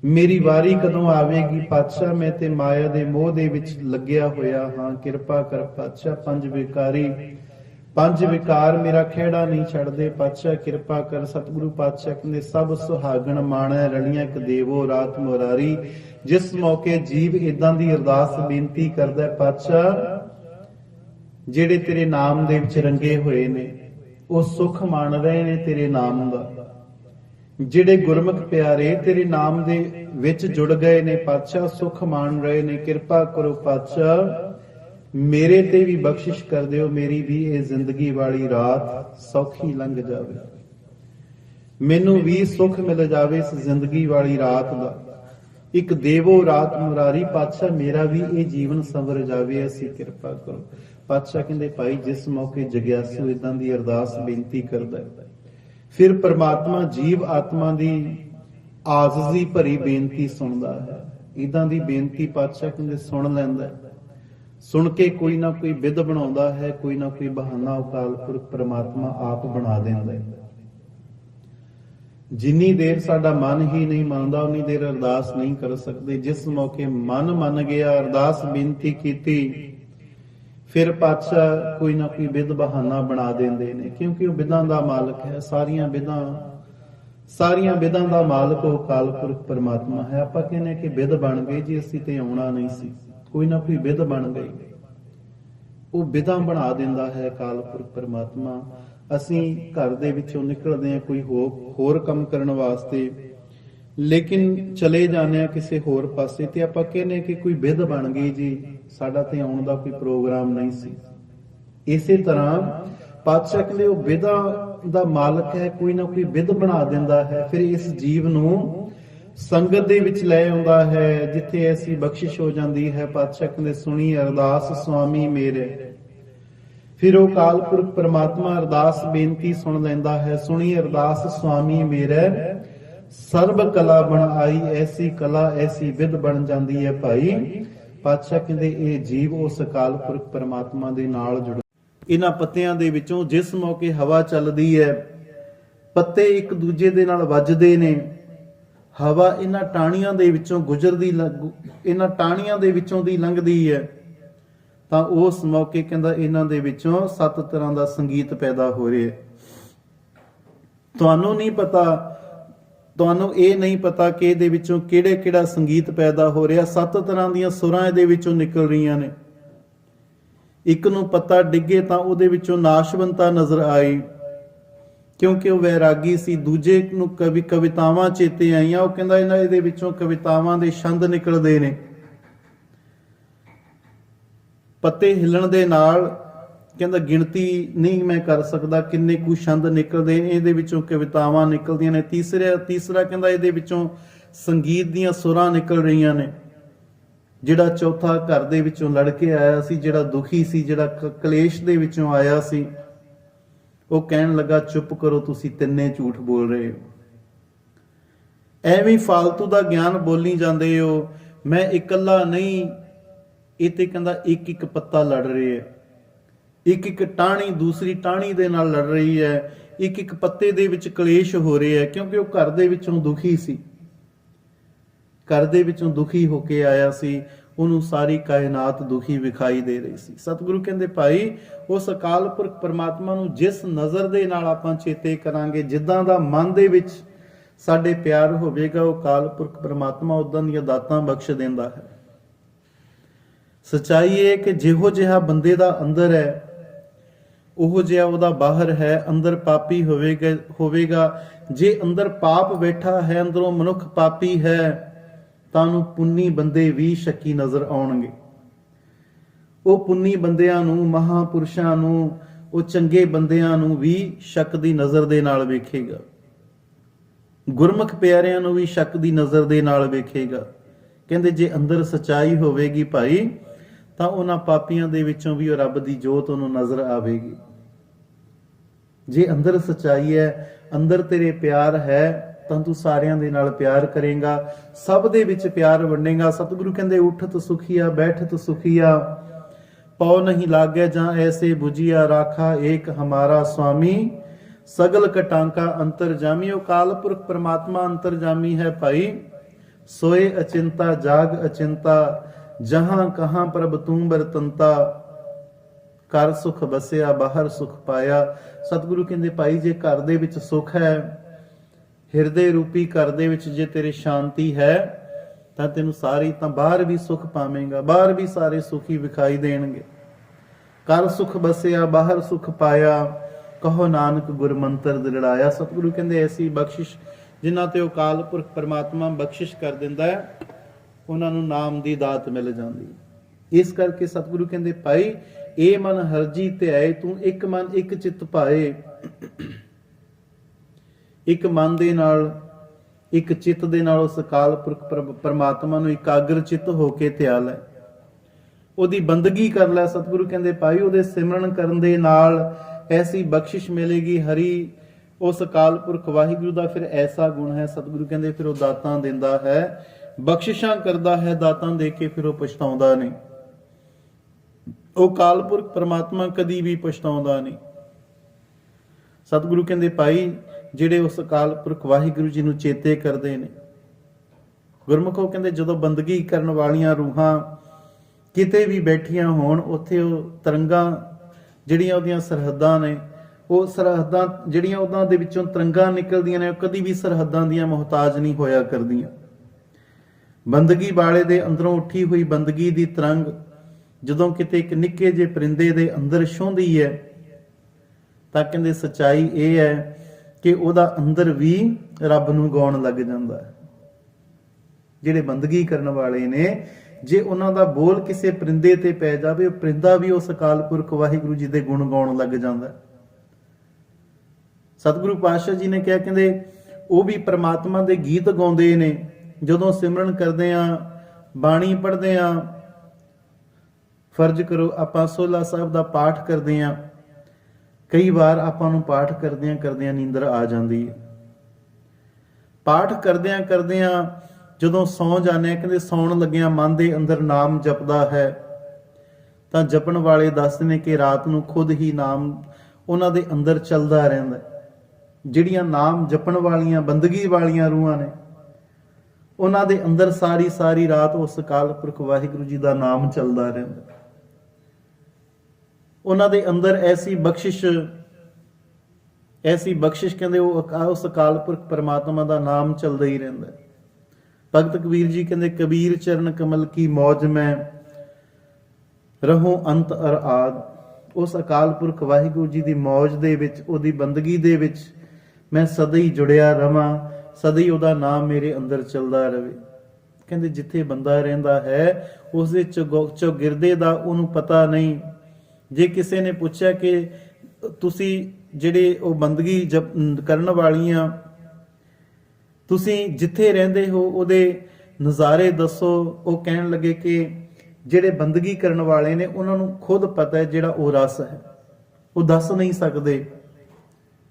ਮੇਰੀ ਵਾਰੀ ਕਦੋਂ ਆਵੇਗੀ ਪਾਤਸ਼ਾਹ, ਮੈਂ ਤੇ ਮਾਇਆ ਦੇ ਮੋਹ ਦੇ ਵਿੱਚ ਲੱਗਿਆ ਹੋਇਆ ਹਾਂ। ਕਿਰਪਾ ਕਰ ਪਾਤਸ਼ਾਹ, ਪੰਜ ਵਿਕਾਰੀ ਪੰਜ ਵਿਕਾਰ ਮੇਰਾ ਖਿਹੜਾ ਨਹੀਂ ਛੱਡਦੇ, ਪਾਤਸ਼ਾਹ ਕਿਰਪਾ ਕਰ, ਸਤਿਗੁਰੂ ਪਾਤਸ਼ਾਹ ਕਹਿੰਦੇ, ਸਭ ਸੁਹਾਗਣ ਮਾਣੈ ਰਲੀਆਂ ਇੱਕ ਦੇਵੋ ਰਾਤ ਮੁਰਾਰੀ। ਜਿਸ ਮੌਕੇ ਜੀਵ ਇਦਾਂ ਦੀ ਅਰਦਾਸ, ਬੇਨਤੀ ਕਰਦਾ, ਪਾਤਸ਼ਾਹ, ਜਿਹੜੇ ਤੇਰੇ ਨਾਮ ਦੇ ਵਿੱਚ ਰੰਗੇ ਹੋਏ ਨੇ, ਉਹ ਸੁਖ ਮਾਣ ਰਹੇ ਨੇ ਤੇਰੇ ਨਾਮ ਦਾ। ਜਿਹੜੇ ਗੁਰਮੁਖ ਪਿਆਰੇ ਤੇਰੇ ਨਾਮ ਦੇ ਵਿੱਚ ਜੁੜ ਗਏ ਨੇ, ਪਾਤਸ਼ਾਹ ਸੁਖ ਮਾਣ ਰਹੇ ਨੇ, ਕਿਰਪਾ ਕਰੋ, ਪਾਤਸ਼ਾਹ। ਮੇਰੇ ਤੇ ਵੀ ਬਖਸ਼ਿਸ਼ ਕਰ ਦਿਓ ਮੇਰੀ ਵੀ ਇਹ ਜ਼ਿੰਦਗੀ ਵਾਲੀ ਰਾਤ ਸੌਖੀ ਲੰਘ ਜਾਵੇ। ਮੈਨੂੰ ਵੀ ਸੁਖ ਮਿਲ ਜਾਵੇ ਇਸ ਜ਼ਿੰਦਗੀ ਵਾਲੀ ਰਾਤ ਦਾ। ਇੱਕ ਦੇਵੋ ਰਾਤ ਮੁਰਾਰੀ, ਪਾਤਸ਼ਾਹ, ਮੇਰਾ ਵੀ ਇਹ ਜੀਵਨ ਸੰਵਰ ਜਾਵੇ, ਅਸੀਂ ਕਿਰਪਾ ਕਰੋ। ਪਾਤਸ਼ਾਹ ਕਹਿੰਦੇ, ਭਾਈ, ਜਿਸ ਮੌਕੇ ਜਗਿਆਸੂ ਇਦਾਂ ਦੀ ਅਰਦਾਸ ਬੇਨਤੀ ਕਰਦਾ ਹੈ, ਫਿਰ ਪ੍ਰਮਾਤਮਾ ਜੀਵ ਆਤਮਾ ਦੀ ਆਜ਼ਜ਼ੀ ਭਰੀ ਬੇਨਤੀ ਸੁਣਦਾ ਹੈ। ਇਦਾਂ ਦੀ ਬੇਨਤੀ ਪਾਤਸ਼ਾਹ ਕਹਿੰਦੇ, ਸੁਣ ਲੈਂਦਾ ਹੈ। ਸੁਣ ਕੇ ਕੋਈ ਨਾ ਕੋਈ ਵਿਧ ਬਣਾਉਂਦਾ ਹੈ, ਕੋਈ ਨਾ ਕੋਈ ਬਹਾਨਾ ਅਕਾਲ ਪੁਰਖ ਪ੍ਰਮਾਤਮਾ ਆਪ ਬਣਾ ਦਿੰਦਾ ਹੈ। ਜਿੰਨੀ ਦੇਰ ਸਾਡਾ ਮਨ ਹੀ ਨਹੀਂ ਮੰਨਦਾ, ਉਨੀ ਦੇਰ ਅਰਦਾਸ ਨਹੀਂ ਕਰ ਸਕਦੇ। ਜਿਸ ਮੌਕੇ ਮਨ ਮੰਨ ਗਿਆ, ਅਰਦਾਸ ਬੇਨਤੀ ਕੀਤੀ, ਫਿਰ ਪਾਤਸ਼ਾਹ ਕੋਈ ਨਾ ਕੋਈ ਵਿਧ ਬਹਾਨਾ ਬਣਾ ਦਿੰਦੇ ਨੇ। ਕਿਉਂਕਿ ਉਹ ਵਿਧਾਂ ਦਾ ਮਾਲਕ ਹੈ, ਸਾਰੀਆਂ ਵਿਧਾਂ ਸਾਰੀਆਂ ਵਿਧਾਂ ਦਾ ਮਾਲਕ ਉਹ ਅਕਾਲ ਪੁਰਖ ਪਰਮਾਤਮਾ ਹੈ। ਆਪਾਂ ਕਹਿੰਦੇ ਕਿ ਵਿਧ ਬਣ ਗਏ ਜੀ, ਅਸੀਂ ਤੇ ਆਉਣਾ ਨਹੀਂ ਸੀ। ਕੋਈ ਨਾ ਕੋਈ ਵਿਧ ਬਣ ਗਈ। ਉਹ ਵਿਧਾਂ ਬਣਾ ਦਿੰਦਾ ਹੈ ਅਕਾਲ ਪਰਮਾਤਮਾ। ਅਸੀਂ ਘਰ ਦੇ ਵਿੱਚੋਂ ਨਿਕਲਦੇ ਹਾਂ ਕੋਈ ਹੋਰ ਕੰਮ ਕਰਨ ਵਾਸਤੇ। ਲੇਕਿਨ ਚਲੇ ਜਾਂਦੇ ਆ ਕਿਸੇ ਹੋਰ ਪਾਸੇ ਤੇ ਆਪਾਂ ਕਹਿੰਦੇ ਕਿ ਕੋਈ ਵਿਧ ਬਣ ਗਈ ਜੀ, ਸਾਡਾ ਤੇ ਆਉਣ ਦਾ ਕੋਈ ਪ੍ਰੋਗਰਾਮ ਨਹੀਂ ਸੀ। ਇਸੇ ਤਰ੍ਹਾਂ ਪਾਤਸ਼ਾਹ ਕਹਿੰਦੇ ਉਹ ਵਿਧਾ ਦਾ ਮਾਲਕ ਹੈ, ਕੋਈ ਨਾ ਕੋਈ ਵਿਧ ਬਣਾ ਦਿੰਦਾ ਹੈ, ਫਿਰ ਇਸ ਜੀਵ ਨੂੰ ਸੰਗਤ ਦੇ ਵਿੱਚ ਲੈ ਆਉਂਦਾ ਹੈ, ਜਿੱਥੇ ਐਸੀ ਬਖਸ਼ਿਸ਼ ਹੋ ਜਾਂਦੀ ਹੈ। ਪਾਤਸ਼ਾਹ ਕਹਿੰਦੇ, ਸੁਣੀ ਅਰਦਾਸ ਸੁਆਮੀ ਮੇਰੇ। ਫਿਰ ਉਹ ਕਾਲ ਪੁਰਖ ਪ੍ਰਮਾਤਮਾ ਅਰਦਾਸ ਬੇਨਤੀ ਸੁਣ ਲੈਂਦਾ ਹੈ, ਸੁਣੀ ਅਰਦਾਸ ਸੁਆਮੀ ਮੇਰੇ। ਸਰਬ ਕਲਾ ਬਣ ਆਈ, ਐਸੀ ਕਲਾ, ਐਸੀ ਵਿਧ ਬਣ ਜਾਂਦੀ ਹੈ ਭਾਈ। ਪਾਤਸ਼ਾਹ ਕਹਿੰਦੇ, ਇਹ ਜੀਵ ਉਸ ਅਕਾਲ ਪੁਰਖ ਪ੍ਰਮਾਤਮਾ ਦੇ ਨਾਲ ਜੁੜ ਇਹਨਾਂ ਪੱਤਿਆਂ ਦੇ ਵਿੱਚੋਂ ਜਿਸ ਮੌਕੇ ਹਵਾ ਚੱਲਦੀ ਹੈ, ਪੱਤੇ ਇੱਕ ਦੂਜੇ ਦੇ ਨਾਲ ਵੱਜਦੇ ਨੇ। ਹਵਾ ਇਹਨਾਂ ਟਾਹਣੀਆਂ ਦੇ ਵਿੱਚੋਂ ਗੁਜ਼ਰਦੀ ਲੱਗ- ਇਹਨਾਂ ਟਾਹਣੀਆਂ ਦੇ ਵਿੱਚੋਂ ਦੀ ਲੰਘਦੀ ਹੈ। ਤਾਂ ਉਸ ਮੌਕੇ ਕਹਿੰਦਾ ਇਹਨਾਂ ਦੇ ਵਿੱਚੋਂ ਸੱਤ ਤਰ੍ਹਾਂ ਦਾ ਸੰਗੀਤ ਪੈਦਾ ਹੋ ਰਿਹਾ ਤੁਹਾਨੂੰ ਨਹੀਂ ਪਤਾ, ਤੁਹਾਨੂੰ ਇਹ ਨਹੀਂ ਪਤਾ ਕਿ ਇਹਦੇ ਵਿੱਚੋਂ ਕਿਹੜੇ ਕਿਹੜਾ ਸੰਗੀਤ ਪੈਦਾ ਹੋ ਰਿਹਾ। ਸੱਤ ਤਰ੍ਹਾਂ ਦੀਆਂ ਸੁਰਾਂ ਇਹਦੇ ਵਿੱਚੋਂ ਨਿਕਲ ਰਹੀਆਂ ਨੇ। ਇੱਕ ਨੂੰ ਪਤਾ ਡਿੱਗੇ ਤਾਂ ਉਹਦੇ ਵਿੱਚੋਂ ਨਾਸ਼ਵੰਤਾ ਨਜ਼ਰ ਆਈ। ਕਿਉਂਕਿ ਉਹ ਵੈਰਾਗੀ ਸੀ, ਦੂਜੇ ਨੂੰ ਕਵੀ ਕਵਿਤਾਵਾਂ ਚੇਤੇ ਆਈਆਂ। ਉਹ ਕਹਿੰਦਾ ਇਹਨਾਂ ਇਹਦੇ ਵਿੱਚੋਂ ਕਵਿਤਾਵਾਂ ਦੇ ਛੰਦ ਨਿਕਲਦੇ ਨੇ। ਪੱਤੇ ਹਿੱਲਣ ਦੇ ਨਾਲ ਕਹਿੰਦਾ ਗਿਣਤੀ ਨਹੀਂ ਮੈਂ ਕਰ ਸਕਦਾ, ਕਿੰਨੇ ਕੁ ਛੰਦ ਨਿਕਲਦੇ ਨੇ, ਇਹਦੇ ਵਿੱਚੋਂ ਕਵਿਤਾਵਾਂ ਨਿਕਲਦੀਆਂ ਨੇ। ਤੀਸਰਾ ਤੀਸਰਾ ਕਹਿੰਦਾ ਇਹਦੇ ਵਿੱਚੋਂ ਸੰਗੀਤ ਦੀਆਂ ਸੁਰਾਂ ਨਿਕਲ ਰਹੀਆਂ ਨੇ। ਜਿਹੜਾ ਚੌਥਾ ਘਰ ਦੇ ਵਿੱਚੋਂ ਲੜ ਕੇ ਆਇਆ ਸੀ, ਜਿਹੜਾ ਦੁਖੀ ਸੀ, ਜਿਹੜਾ ਕਲੇਸ਼ ਦੇ ਵਿੱਚੋਂ ਆਇਆ ਸੀ। ਉਹ ਕਹਿਣ ਲੱਗਾ, ਚੁੱਪ ਕਰੋ, ਤੁਸੀਂ ਤਿੰਨੇ ਝੂਠ ਬੋਲ ਰਹੇ ਹੋ। ਐਵੇਂ ਫਾਲਤੂ ਦਾ ਗਿਆਨ ਬੋਲੀ ਜਾਂਦੇ ਹੋ। ਮੈਂ ਇਕੱਲਾ ਨਹੀਂ। ਇਹ ਤੇ ਕਹਿੰਦਾ, ਇੱਕ ਇੱਕ ਪੱਤਾ ਲੜ ਰਿਹਾ ਹੈ ਇੱਕ ਇੱਕ ਟਾਹਣੀ ਦੂਸਰੀ ਟਾਹਣੀ ਦੇ ਨਾਲ ਲੜ ਰਹੀ ਹੈ। ਇੱਕ ਇੱਕ ਪੱਤੇ ਦੇ ਵਿੱਚ ਕਲੇਸ਼ ਹੋ ਰਿਹਾ ਹੈ, ਕਿਉਂਕਿ ਉਹ ਘਰ ਦੇ ਵਿੱਚੋਂ ਦੁਖੀ ਸੀ। ਘਰ ਦੇ ਵਿੱਚੋਂ ਦੁਖੀ ਹੋ ਕੇ ਆਇਆ ਸੀ। ਉਹਨੂੰ ਸਾਰੀ ਕਾਇਨਾਤ ਦੁਖੀ ਵਿਖਾਈ ਦੇ ਰਹੀ ਸੀ। ਸਤਿਗੁਰੂ ਕਹਿੰਦੇ, ਭਾਈ, ਉਸ ਅਕਾਲ ਪੁਰਖ ਪਰਮਾਤਮਾ ਨੂੰ ਜਿਸ ਨਜ਼ਰ ਦੇ ਨਾਲ ਆਪਾਂ ਚੇਤੇ ਕਰਾਂਗੇ, ਜਿੱਦਾਂ ਦਾ ਮਨ ਦੇ ਵਿੱਚ ਸਾਡੇ ਪਿਆਰ ਹੋਵੇਗਾ, ਉਹ ਅਕਾਲ ਪੁਰਖ ਪਰਮਾਤਮਾ ਉਦਾਂ ਦੀਆਂ ਦਾਤਾਂ ਬਖਸ਼ ਦਿੰਦਾ ਹੈ। ਸਚਾਈ ਇਹ ਕਿ ਜਿਹੋ ਜਿਹਾ ਬੰਦੇ ਦਾ ਅੰਦਰ ਹੈ, ਉਹ ਜਿਹਾ ਉਹਦਾ ਬਾਹਰ ਹੈ, ਅੰਦਰ ਪਾਪੀ ਹੋਵੇਗਾ ਹੋਵੇਗਾ। ਜੇ ਅੰਦਰ ਪਾਪ ਬੈਠਾ ਹੈ, ਅੰਦਰੋਂ ਮਨੁੱਖ ਪਾਪੀ ਹੈ ਤਾਂ ਨੂੰ ਪੁੰਨੀ ਬੰਦੇ ਵੀ ਸ਼ੱਕੀ ਨਜ਼ਰ ਆਉਣਗੇ। ਉਹ ਪੁੰਨੀ ਬੰਦਿਆਂ ਨੂੰ, ਮਹਾਪੁਰਸ਼ਾਂ ਨੂੰ, ਉਹ ਚੰਗੇ ਬੰਦਿਆਂ ਨੂੰ ਵੀ ਸ਼ੱਕ ਦੀ ਨਜ਼ਰ ਦੇ ਨਾਲ ਵੇਖੇਗਾ। ਗੁਰਮੁਖ ਪਿਆਰਿਆਂ ਨੂੰ ਵੀ ਸ਼ੱਕ ਦੀ ਨਜ਼ਰ ਦੇ ਨਾਲ ਵੇਖੇਗਾ। ਕਹਿੰਦੇ ਜੇ ਅੰਦਰ ਸਚਾਈ ਹੋਵੇਗੀ ਭਾਈ, ਤਾਂ ਉਹਨਾਂ ਪਾਪੀਆਂ ਦੇ ਵਿੱਚੋਂ ਵੀ ਉਹ ਰੱਬ ਦੀ ਜੋਤ ਉਹਨੂੰ ਨਜ਼ਰ ਆਵੇਗੀ। ਜੇ ਅੰਦਰ ਸਚਾਈ ਹੈ, ਅੰਦਰ ਤੇਰੇ ਪਿਆਰ ਹੈ ਤਾਂ ਤੂੰ ਸਾਰਿਆਂ ਦੇ ਨਾਲ ਪਿਆਰ ਕਰੇਗਾ, ਸਭ ਦੇ ਵਿੱਚ ਪਿਆਰ ਵੰਡੇਗਾ। ਸਤਿਗੁਰੂ ਕਹਿੰਦੇ ਉਠਤ ਸੁਖੀਆ ਬੈਠਤ ਸੁਖੀਆ। ਪਉ ਨਹੀਂ ਲਾਗੇ ਜਾਂ ਐਸੇ 부ਜੀਆ ਰਾਖਾ ਏਕ ਹਮਾਰਾ ਸੁਆਮੀ ਸਗਲ ਕਟਾਂਕਾ ਅੰਤਰ ਜਾਮੀ, ਉਹ ਕਾਲਪੁਰਖ ਪ੍ਰਮਾਤਮਾ ਅੰਤਰ ਹੈ ਭਾਈ। ਸੋਏ ਅਚਿੰਤਾ, ਜਾਗ ਅਚਿੰਤਾ, ਜਹਾਂ ਕਹਾਂ ਪ੍ਰਭ ਤੂੰ ਬਰਤੰਤਾ। ਘਰ ਸੁਖ ਬਸਿਆ, ਬਾਹਰ ਸੁਖ ਪਾਇਆ। ਸਤਿਗੁਰੂ ਕਹਿੰਦੇ, ਭਾਈ, ਜੇ ਘਰ ਦੇ ਵਿੱਚ ਸੁਖ ਹੈ ਹਿਰਦੇ ਰੂਪੀ ਘਰ ਦੇ ਵਿੱਚ ਜੇ ਤੇਰੇ ਸ਼ਾਂਤੀ ਹੈ, ਤਾਂ ਤੈਨੂੰ ਸਾਰੀ ਤਾਂ ਬਾਹਰ ਵੀ ਸੁਖ ਪਾਵੇਂਗਾ, ਬਾਹਰ ਵੀ ਸਾਰੇ ਸੁਖੀ ਵਿਖਾਈ ਦੇਣਗੇ। ਘਰ ਸੁਖ ਬਸਿਆ, ਬਾਹਰ ਸੁਖ ਪਾਇਆ, ਕਹੋ ਨਾਨਕ ਗੁਰਮੰਤਰ ਦਿਲੜਾਇਆ। ਸਤਿਗੁਰੂ ਕਹਿੰਦੇ ਐਸੀ ਬਖਸ਼ਿਸ਼ ਜਿਨ੍ਹਾਂ ਤੇ ਉਹ ਕਾਲ ਪੁਰਖ ਪਰਮਾਤਮਾ ਬਖਸ਼ਿਸ਼ ਕਰ ਦਿੰਦਾ ਹੈ, ਉਹਨਾਂ ਨੂੰ ਨਾਮ ਦੀ ਦਾਤ ਮਿਲ ਜਾਂਦੀ। ਇਸ ਕਰਕੇ ਸਤਿਗੁਰੂ ਕਹਿੰਦੇ, ਭਾਈ, ਇਹ ਮਨ ਹਰਜੀ ਤੇ ਆਏ, ਤੂੰ ਇੱਕ ਮਨ ਇੱਕ ਚਿੱਤ ਪਾਏ। ਇੱਕ ਮਨ ਦੇ ਨਾਲ, ਇੱਕ ਚਿੱਤ ਦੇ ਨਾਲ ਉਸ ਅਕਾਲ ਪੁਰਖ ਪਰਮਾਤਮਾ ਨੂੰ ਇਕਾਗਰ ਚਿੱਤ ਹੋ ਕੇ ਧਿਆਲ ਹੈ। ਉਹਦੀ ਬੰਦਗੀ ਕਰ ਲੈ, ਸਤਿਗੁਰੂ ਕਹਿੰਦੇ, ਭਾਈ ਉਹਦੇ ਸਿਮਰਨ ਕਰਨ ਦੇ ਨਾਲ ਐਸੀ ਬਖਸ਼ਿਸ਼ ਮਿਲੇਗੀ, ਹਰੀ ਉਸ ਅਕਾਲ ਪੁਰਖ ਵਾਹਿਗੁਰੂ ਦਾ ਫਿਰ ਐਸਾ ਗੁਣ ਹੈ, ਸਤਿਗੁਰੂ ਕਹਿੰਦੇ, ਫਿਰ ਉਹ ਦਾਤਾਂ ਦਿੰਦਾ ਹੈ, ਬਖਸ਼ਿਸ਼ਾਂ ਕਰਦਾ ਹੈ, ਦਾਤਾਂ ਦੇ ਕੇ ਫਿਰ ਉਹ ਪਛਤਾਉਂਦਾ ਨਹੀਂ। ਉਹ ਕਾਲਪੁਰਖ ਪ੍ਰਮਾਤਮਾ ਕਦੀ ਵੀ ਪਛਤਾਉਂਦਾ ਨਹੀਂ। ਸਤਿਗੁਰੂ ਕਹਿੰਦੇ, ਭਾਈ ਜਿਹੜੇ ਉਸ ਅਕਾਲ ਪੁਰਖ ਵਾਹਿਗੁਰੂ ਜੀ ਨੂੰ ਚੇਤੇ ਕਰਦੇ ਨੇ। ਗੁਰਮੁਖੋ ਕਹਿੰਦੇ, ਜਦੋਂ ਬੰਦਗੀ ਕਰਨ ਵਾਲੀਆਂ ਰੂਹਾਂ ਕਿਤੇ ਵੀ ਬੈਠੀਆਂ ਹੋਣ, ਉੱਥੇ ਉਹ ਤਰੰਗਾਂ ਜਿਹੜੀਆਂ ਉਹਦੀਆਂ ਸਰਹੱਦਾਂ ਨੇ, ਉਹ ਸਰਹੱਦਾਂ ਜਿਹੜੀਆਂ ਉਹਨਾਂ ਦੇ ਵਿੱਚੋਂ ਤਰੰਗਾਂ ਨਿਕਲਦੀਆਂ ਨੇ, ਉਹ ਕਦੀ ਵੀ ਸਰਹੱਦਾਂ ਦੀਆਂ ਮੁਹਤਾਜ ਨਹੀਂ ਹੋਇਆ ਕਰਦੀਆਂ। ਬੰਦਗੀ ਵਾਲੇ ਦੇ ਅੰਦਰੋਂ ਉੱਠੀ ਹੋਈ ਬੰਦਗੀ ਦੀ ਤਰੰਗ ਜਦੋਂ ਕਿਤੇ ਇੱਕ ਨਿੱਕੇ ਜਿਹੇ ਪਰਿੰਦੇ ਦੇ ਅੰਦਰ ਛੋਂਦੀ ਹੈ, ਤਾਂ ਕਹਿੰਦੇ ਸਚਾਈ ਇਹ ਹੈ ਕਿ ਉਹਦਾ ਅੰਦਰ ਵੀ ਰੱਬ ਨੂੰ ਗਾਉਣ ਲੱਗ ਜਾਂਦਾ ਹੈ। ਜਿਹੜੇ ਬੰਦਗੀ ਕਰਨ ਵਾਲੇ ਨੇ, ਜੇ ਉਹਨਾਂ ਦਾ ਬੋਲ ਕਿਸੇ ਪਰਿੰਦੇ ਤੇ ਪੈ ਜਾਵੇ, ਉਹ ਪਰਿੰਦਾ ਵੀ ਉਸ ਅਕਾਲ ਪੁਰਖ ਵਾਹਿਗੁਰੂ ਜੀ ਦੇ ਗੁਣ ਗਾਉਣ ਲੱਗ ਜਾਂਦਾ ਸਤਿਗੁਰੂ ਪਾਤਸ਼ਾਹ ਜੀ ਨੇ ਕਿਹਾ, ਕਹਿੰਦੇ, ਉਹ ਵੀ ਪ੍ਰਮਾਤਮਾ ਦੇ ਗੀਤ ਗਾਉਂਦੇ ਨੇ। ਜਦੋਂ ਸਿਮਰਨ ਕਰਦੇ ਆ ਬਾਣੀ ਪੜ੍ਹਦੇ ਆ ਫਰਜ਼ ਕਰੋ ਆਪਾਂ ਸੋਲਾ ਸਾਹਿਬ ਦਾ ਪਾਠ ਕਰਦੇ ਆ ਕਈ ਵਾਰ ਆਪਾਂ ਨੂੰ ਪਾਠ ਕਰਦਿਆਂ ਕਰਦਿਆਂ ਨੀਂਦਰ ਆ ਜਾਂਦੀ ਹੈ। ਪਾਠ ਕਰਦਿਆਂ ਕਰਦਿਆਂ ਜਦੋਂ ਸੌਂ ਜਾਂਦੇ ਆ ਕਹਿੰਦੇ ਸੌਣ ਲੱਗਿਆਂ ਮਨ ਦੇ ਅੰਦਰ ਨਾਮ ਜਪਦਾ ਹੈ, ਤਾਂ ਜਪਣ ਵਾਲੇ ਦੱਸਦੇ ਨੇ ਕਿ ਰਾਤ ਨੂੰ ਖੁਦ ਹੀ ਨਾਮ ਉਹਨਾਂ ਦੇ ਅੰਦਰ ਚੱਲਦਾ ਰਹਿੰਦਾ ਜਿਹੜੀਆਂ ਨਾਮ ਜਪਣ ਵਾਲੀਆਂ, ਬੰਦਗੀ ਵਾਲੀਆਂ ਰੂਹਾਂ ਨੇ, ਉਹਨਾਂ ਦੇ ਅੰਦਰ ਸਾਰੀ ਸਾਰੀ ਰਾਤ ਉਸ ਕਾਲ ਪੁਰਖ ਵਾਹਿਗੁਰੂ ਜੀ ਦਾ ਨਾਮ ਚੱਲਦਾ ਰਹਿੰਦਾ ਉਹਨਾਂ ਦੇ ਅੰਦਰ ਐਸੀ ਬਖਸ਼ਿਸ਼ ਐਸੀ ਬਖਸ਼ਿਸ਼ ਕਹਿੰਦੇ ਉਹ ਅਕਾ- ਉਸ ਅਕਾਲ ਪੁਰਖ ਪਰਮਾਤਮਾ ਦਾ ਨਾਮ ਚੱਲਦਾ ਹੀ ਰਹਿੰਦਾ ਹੈ। ਭਗਤ ਕਬੀਰ ਜੀ ਕਹਿੰਦੇ, ਕਬੀਰ ਚਰਨ ਕਮਲ ਕੀ ਮੌਜ ਮੈਂ ਰਹੋ ਅੰਤ ਅਰ ਆਦ ਉਸ ਅਕਾਲ ਪੁਰਖ ਵਾਹਿਗੁਰੂ ਜੀ ਦੀ ਮੌਜ ਦੇ ਵਿੱਚ, ਉਹਦੀ ਬੰਦਗੀ ਦੇ ਵਿੱਚ ਮੈਂ ਸਦਾ ਹੀ ਜੁੜਿਆ ਰਵਾਂ, ਸਦਾ ਹੀ ਉਹਦਾ ਨਾਮ ਮੇਰੇ ਅੰਦਰ ਚੱਲਦਾ ਰਹੇ ਕਹਿੰਦੇ, ਜਿੱਥੇ ਬੰਦਾ ਰਹਿੰਦਾ ਹੈ ਉਸ ਦੇ ਚੌਗਿਰਦੇ ਦਾ ਉਹਨੂੰ ਪਤਾ ਨਹੀਂ ਜੇ ਕਿਸੇ ਨੇ ਪੁੱਛਿਆ ਕਿ ਤੁਸੀਂ ਜਿਹੜੇ ਉਹ ਬੰਦਗੀ ਜਪ- ਕਰਨ ਵਾਲੀਆਂ, ਤੁਸੀਂ ਜਿੱਥੇ ਰਹਿੰਦੇ ਹੋ, ਉਹਦੇ ਨਜ਼ਾਰੇ ਦੱਸੋ। ਉਹ ਕਹਿਣ ਲੱਗੇ ਕਿ ਜਿਹੜੇ ਬੰਦਗੀ ਕਰਨ ਵਾਲੇ ਨੇ, ਉਹਨਾਂ ਨੂੰ ਖੁਦ ਪਤਾ ਹੈ ਜਿਹੜਾ ਉਹ ਰਸ ਹੈ। ਉਹ ਦੱਸ ਨਹੀਂ ਸਕਦੇ।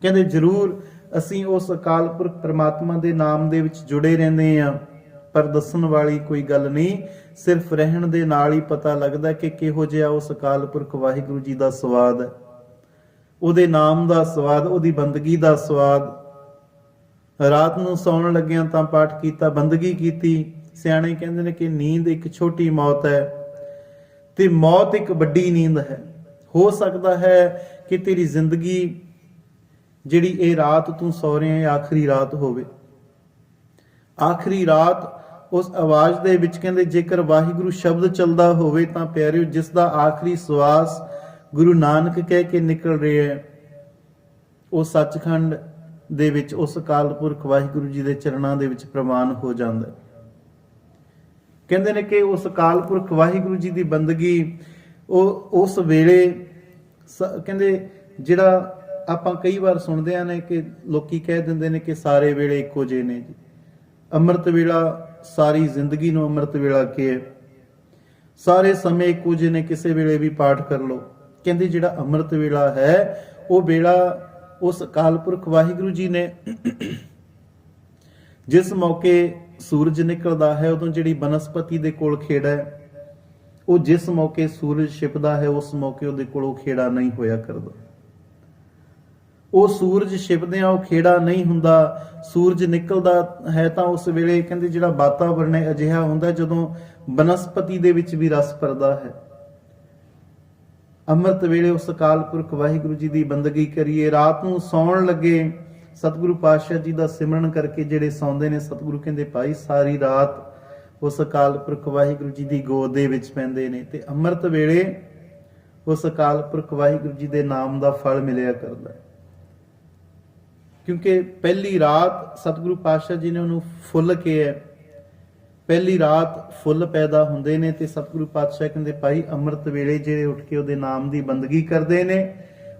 ਕਹਿੰਦੇ, ਜ਼ਰੂਰ, ਅਸੀਂ ਉਸ ਅਕਾਲ ਪੁਰਖ ਪ੍ਰਮਾਤਮਾ ਦੇ ਨਾਮ ਦੇ ਵਿੱਚ ਜੁੜੇ ਰਹਿੰਦੇ ਆ ਪਰ ਦੱਸਣ ਵਾਲੀ ਕੋਈ ਗੱਲ ਨਹੀਂ। ਸਿਰਫ ਰਹਿਣ ਦੇ ਨਾਲ ਹੀ ਪਤਾ ਲੱਗਦਾ ਕਿ ਕਿਹੋ ਜਿਹਾ ਉਸ ਅਕਾਲ ਪੁਰਖ ਵਾਹਿਗੁਰੂ ਜੀ ਦਾ ਸਵਾਦ। ਹੈ ਉਹਦੇ ਨਾਮ ਦਾ ਸਵਾਦ, ਉਹਦੀ ਬੰਦਗੀ ਦਾ ਸਵਾਦ। ਰਾਤ ਨੂੰ ਸੌਣ ਲੱਗਿਆਂ ਤਾਂ ਪਾਠ ਕੀਤਾ, ਬੰਦਗੀ ਕੀਤੀ। ਸਿਆਣੇ ਕਹਿੰਦੇ ਨੇ ਕਿ ਨੀਂਦ ਇੱਕ ਛੋਟੀ ਮੌਤ ਹੈ ਤੇ ਮੌਤ ਇੱਕ ਵੱਡੀ ਨੀਂਦ ਹੈ। ਹੋ ਸਕਦਾ ਹੈ ਕਿ ਤੇਰੀ ਜ਼ਿੰਦਗੀ ਜਿਹੜੀ ਇਹ ਰਾਤ ਤੂੰ ਸੌ ਰਿਹਾ ਹੈ, ਆਖਰੀ ਰਾਤ ਹੋਵੇ। ਆਖਰੀ ਰਾਤ ਉਸ ਆਵਾਜ਼ ਦੇ ਵਿੱਚ ਕਹਿੰਦੇ, ਜੇਕਰ ਵਾਹਿਗੁਰੂ ਸ਼ਬਦ ਚੱਲਦਾ ਹੋਵੇ ਤਾਂ ਪਿਆਰਿਓ, ਜਿਸ ਦਾ ਆਖਰੀ ਸਵਾਸ ਗੁਰੂ ਨਾਨਕ ਕਹਿ ਕੇ ਨਿਕਲ ਰਿਹਾ ਹੈ, ਉਹ ਸੱਚਖੰਡ ਦੇ ਵਿੱਚ, ਉਸ ਅਕਾਲ ਪੁਰਖ ਵਾਹਿਗੁਰੂ ਜੀ ਦੇ ਚਰਨਾਂ ਦੇ ਵਿੱਚ ਪ੍ਰਮਾਨ ਹੋ ਜਾਂਦਾ ਹੈ। ਕਹਿੰਦੇ ਨੇ ਕਿ ਉਸ ਅਕਾਲ ਪੁਰਖ ਵਾਹਿਗੁਰੂ ਜੀ ਦੀ ਬੰਦਗੀ, ਉਹ ਉਸ ਵੇਲੇ ਸ- ਕਹਿੰਦੇ, ਜਿਹੜਾ ਆਪਾਂ ਕਈ ਵਾਰ ਸੁਣਦੇ ਆ ਨੇ ਕਿ ਲੋਕੀ ਕਹਿ ਦਿੰਦੇ ਨੇ ਕਿ ਸਾਰੇ ਵੇਲੇ ਇੱਕੋ ਜਿਹੇ ਨੇ ਜੀ। ਅੰਮ੍ਰਿਤ ਵੇਲਾ ਸਾਰੀ ਜ਼ਿੰਦਗੀ ਨੂੰ ਅੰਮ੍ਰਿਤ ਵੇਲਾ ਕੇ ਸਾਰੇ ਸਮੇਂ ਇੱਕੋ ਜਿਹੇ ਨੇ, ਕਿਸੇ ਵੇਲੇ ਵੀ ਪਾਠ ਕਰ ਲਓ। ਕਹਿੰਦੇ ਜਿਹੜਾ ਅੰਮ੍ਰਿਤ ਵੇਲਾ ਹੈ, ਉਹ ਵੇਲਾ ਉਸ ਅਕਾਲ ਪੁਰਖ ਵਾਹਿਗੁਰੂ ਜੀ ਨੇ ਜਿਸ ਮੌਕੇ ਸੂਰਜ ਨਿਕਲਦਾ ਹੈ, ਉਦੋਂ ਜਿਹੜੀ ਬਨਸਪਤੀ ਦੇ ਕੋਲ ਖੇੜਾ ਹੈ, ਉਹ ਜਿਸ ਮੌਕੇ ਸੂਰਜ ਛਿਪਦਾ ਹੈ, ਉਸ ਮੌਕੇ ਉਹਦੇ ਕੋਲ ਉਹ ਖੇੜਾ ਨਹੀਂ ਹੋਇਆ ਕਰਦਾ। ਉਹ ਸੂਰਜ ਛਿਪਦਿਆਂ ਉਹ ਖੇੜਾ ਨਹੀਂ ਹੁੰਦਾ, ਸੂਰਜ ਨਿਕਲਦਾ ਹੈ ਤਾਂ ਉਸ ਵੇਲੇ ਕਹਿੰਦੇ ਜਿਹੜਾ ਵਾਤਾਵਰਣ ਹੈ ਅਜਿਹਾ ਹੁੰਦਾ ਜਦੋਂ ਬਨਸਪਤੀ ਦੇ ਵਿੱਚ ਵੀ ਰਸ ਭਰਦਾ ਹੈ। ਅੰਮ੍ਰਿਤ ਵੇਲੇ ਉਸ ਅਕਾਲ ਪੁਰਖ ਵਾਹਿਗੁਰੂ ਜੀ ਦੀ ਬੰਦਗੀ ਕਰੀਏ। ਰਾਤ ਨੂੰ ਸੌਣ ਲੱਗੇ ਸਤਿਗੁਰੂ ਪਾਤਸ਼ਾਹ ਜੀ ਦਾ ਸਿਮਰਨ ਕਰਕੇ ਜਿਹੜੇ ਸੌਂਦੇ ਨੇ, ਸਤਿਗੁਰੂ ਕਹਿੰਦੇ, ਭਾਈ, ਸਾਰੀ ਰਾਤ ਉਸ ਅਕਾਲ ਪੁਰਖ ਵਾਹਿਗੁਰੂ ਜੀ ਦੀ ਗੋਦ ਦੇ ਵਿੱਚ ਪੈਂਦੇ ਨੇ ਤੇ ਅੰਮ੍ਰਿਤ ਵੇਲੇ ਉਸ ਅਕਾਲ ਪੁਰਖ ਵਾਹਿਗੁਰੂ ਜੀ ਦੇ ਨਾਮ ਦਾ ਫਲ ਮਿਲਿਆ ਕਰਦਾ ਹੈ। ਕਿਉਂਕਿ ਪਹਿਲੀ ਰਾਤ ਸਤਿਗੁਰੂ ਪਾਤਸ਼ਾਹ ਜੀ ਨੇ ਉਹਨੂੰ ਫੁੱਲ ਕਿਹਾ ਹੈ। ਪਹਿਲੀ ਰਾਤ ਫੁੱਲ ਪੈਦਾ ਹੁੰਦੇ ਨੇ ਤੇ ਸਤਿਗੁਰੂ ਪਾਤਸ਼ਾਹ ਕਹਿੰਦੇ, ਭਾਈ ਅੰਮ੍ਰਿਤ ਵੇਲੇ ਜਿਹੜੇ ਉੱਠ ਕੇ ਉਹਦੇ ਨਾਮ ਦੀ ਬੰਦਗੀ ਕਰਦੇ ਨੇ,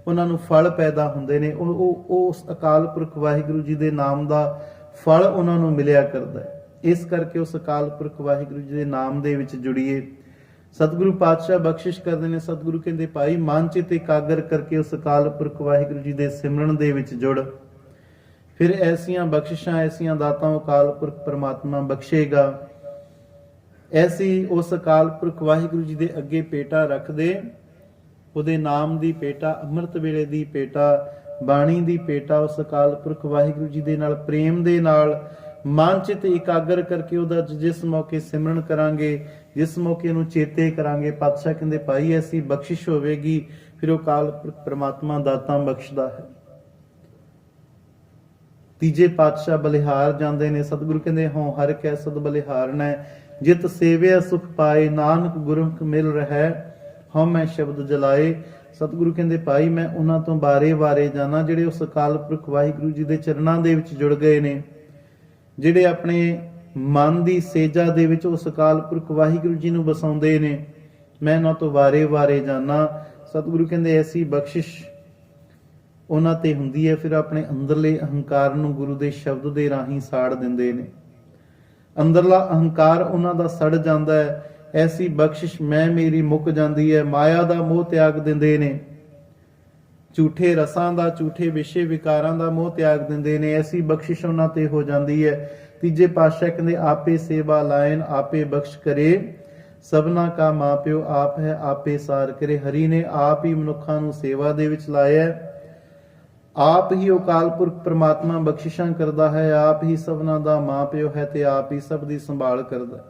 ਉਹਨਾਂ ਨੂੰ ਫਲ ਪੈਦਾ ਹੁੰਦੇ ਨੇ। ਉਹ ਉਹ ਉਹ ਉਸ ਅਕਾਲ ਪੁਰਖ ਵਾਹਿਗੁਰੂ ਜੀ ਦੇ ਨਾਮ ਦਾ ਫਲ ਉਹਨਾਂ ਨੂੰ ਮਿਲਿਆ ਕਰਦਾ ਹੈ। ਇਸ ਕਰਕੇ ਉਸ ਅਕਾਲ ਪੁਰਖ ਵਾਹਿਗੁਰੂ ਜੀ ਦੇ ਨਾਮ ਦੇ ਵਿੱਚ ਜੁੜੀਏ। ਸਤਿਗੁਰੂ ਪਾਤਸ਼ਾਹ ਬਖਸ਼ਿਸ਼ ਕਰਦੇ ਨੇ। ਸਤਿਗੁਰੂ ਕਹਿੰਦੇ, ਭਾਈ ਮਨ ਚਿਤ ਇਕਾਗਰ ਕਰਕੇ ਉਸ ਅਕਾਲ ਪੁਰਖ ਵਾਹਿਗੁਰੂ ਜੀ ਦੇ ਸਿਮਰਨ ਦੇ ਵਿੱਚ ਜੁੜ। ਫਿਰ ਐਸੀਆਂ ਬਖਸ਼ਿਸ਼ਾਂ, ਐਸੀਆਂ ਦਾਤਾਂ ਅਕਾਲ ਪੁਰਖ ਪ੍ਰਮਾਤਮਾ ਬਖਸ਼ੇਗਾ। ਐਸੀ ਉਸ ਅਕਾਲ ਪੁਰਖ ਵਾਹਿਗੁਰੂ ਜੀ ਦੇ ਅੱਗੇ ਪੇਟਾ ਰੱਖਦੇ, ਉਹਦੇ ਨਾਮ ਦੀ ਪੇਟਾ, ਅੰਮ੍ਰਿਤ ਵੇਲੇ ਦੀ ਪੇਟਾ, ਬਾਣੀ ਦੀ ਪੇਟਾ ਉਸ ਅਕਾਲ ਪੁਰਖ ਵਾਹਿਗੁਰੂ ਜੀ ਦੇ ਨਾਲ, ਪ੍ਰੇਮ ਦੇ ਨਾਲ, ਮਨ ਚਿਤ ਇਕਾਗਰ ਕਰਕੇ ਉਹਦਾ ਜਿਸ ਮੌਕੇ ਸਿਮਰਨ ਕਰਾਂਗੇ, ਜਿਸ ਮੌਕੇ ਨੂੰ ਚੇਤੇ ਕਰਾਂਗੇ, ਪਾਤਸ਼ਾਹ ਕਹਿੰਦੇ ਭਾਈ ਐਸੀ ਬਖਸ਼ਿਸ਼ ਹੋਵੇਗੀ, ਫਿਰ ਉਹ ਅਕਾਲ ਪੁਰਖ ਪ੍ਰਮਾਤਮਾ ਦਾਤਾਂ ਬਖਸ਼ਦਾ ਹੈ। ਤੀਜੇ ਪਾਤਸ਼ਾਹ ਬਲਿਹਾਰ ਜਾਂਦੇ ਨੇ, ਸਤਿਗੁਰੂ ਕਹਿੰਦੇ, ਹਉ, ਹਰ ਕੈ ਸਦ ਬਲਿਹਾਰਨਾ ਜਿਤ ਸੇਵਿਆ ਸੁਖ ਪਾਏ, ਨਾਨਕ ਗੁਰਮੁਖ ਮਿਲ ਰਹਿ, ਹਉ ਮੈਂ ਸ਼ਬਦ ਜਲਾਏ। ਸਤਿਗੁਰੂ ਕਹਿੰਦੇ, ਭਾਈ, ਮੈਂ ਉਹਨਾਂ ਤੋਂ ਬਾਰੇ-ਬਾਰੇ ਜਾਣਾ, ਜਿਹੜੇ ਉਸ ਅਕਾਲ ਪੁਰਖ ਵਾਹਿਗੁਰੂ ਜੀ ਦੇ ਚਰਨਾਂ ਦੇ ਵਿੱਚ ਜੁੜ ਗਏ ਨੇ, ਜਿਹੜੇ ਆਪਣੇ ਮਨ ਦੀ ਸੇਜਾ ਦੇ ਵਿੱਚ ਉਸ ਅਕਾਲ ਪੁਰਖ ਵਾਹਿਗੁਰੂ ਜੀ ਨੂੰ ਵਸਾਉਂਦੇ ਨੇ। ਮੈਂ ਉਹਨਾਂ ਤੋਂ ਬਾਰੇ-ਬਾਰੇ ਜਾਣਾ। ਸਤਿਗੁਰੂ ਕਹਿੰਦੇ, ਐਸੀ ਬਖਸ਼ਿਸ਼ ਉਹਨਾਂ ਤੇ ਹੁੰਦੀ ਹੈ, ਫਿਰ ਆਪਣੇ ਅੰਦਰਲੇ ਅਹੰਕਾਰ ਨੂੰ ਗੁਰੂ ਦੇ ਸ਼ਬਦ ਦੇ ਰਾਹੀਂ ਸਾੜ ਦਿੰਦੇ ਨੇ। ਅੰਦਰਲਾ ਅਹੰਕਾਰ ਉਹਨਾਂ ਦਾ ਸੜ ਜਾਂਦਾ ਹੈ, ਐਸੀ ਬਖਸ਼ਿਸ਼ ਮੈਂ ਮੇਰੀ ਮੁੱਕ ਜਾਂਦੀ ਹੈ, ਮਾਇਆ ਦਾ ਮੋਹ ਤਿਆਗ ਦਿੰਦੇ ਨੇ। ਝੂਠੇ ਰਸਾਂ ਦਾ, ਝੂਠੇ ਵਿਸ਼ੇ ਵਿਕਾਰਾਂ ਦਾ ਮੋਹ ਤਿਆਗ ਦਿੰਦੇ ਨੇ, ਐਸੀ ਬਖਸ਼ਿਸ਼ ਉਹਨਾਂ ਤੇ ਹੋ ਜਾਂਦੀ ਹੈ। ਤੀਜੇ ਪਾਤਸ਼ਾਹ ਕਹਿੰਦੇ, ਆਪੇ ਸੇਵਾ ਲਾਇਨ, ਆਪੇ ਬਖਸ਼ ਕਰੇ, ਸਭਨਾ ਕਾ ਮਾਪਿਓ ਆਪ ਹੈ, ਆਪੇ ਸਾਰ ਕਰੇ। ਹਰੀ ਨੇ ਆਪ ਹੀ ਮਨੁੱਖਾਂ ਨੂੰ ਸੇਵਾ ਦੇ ਵਿੱਚ ਲਾਇਆ ਆਪ ਹੀ ਅਕਾਲ ਪੁਰਖ ਪ੍ਰਮਾਤਮਾ ਬਖਸ਼ਿਸ਼ਾਂ ਕਰਦਾ ਹੈ, ਆਪ ਹੀ ਸਭਨਾ ਦਾ ਮਾਂ ਪਿਓ ਹੈ ਤੇ ਆਪ ਹੀ ਸਭ ਦੀ ਸੰਭਾਲ ਕਰਦਾ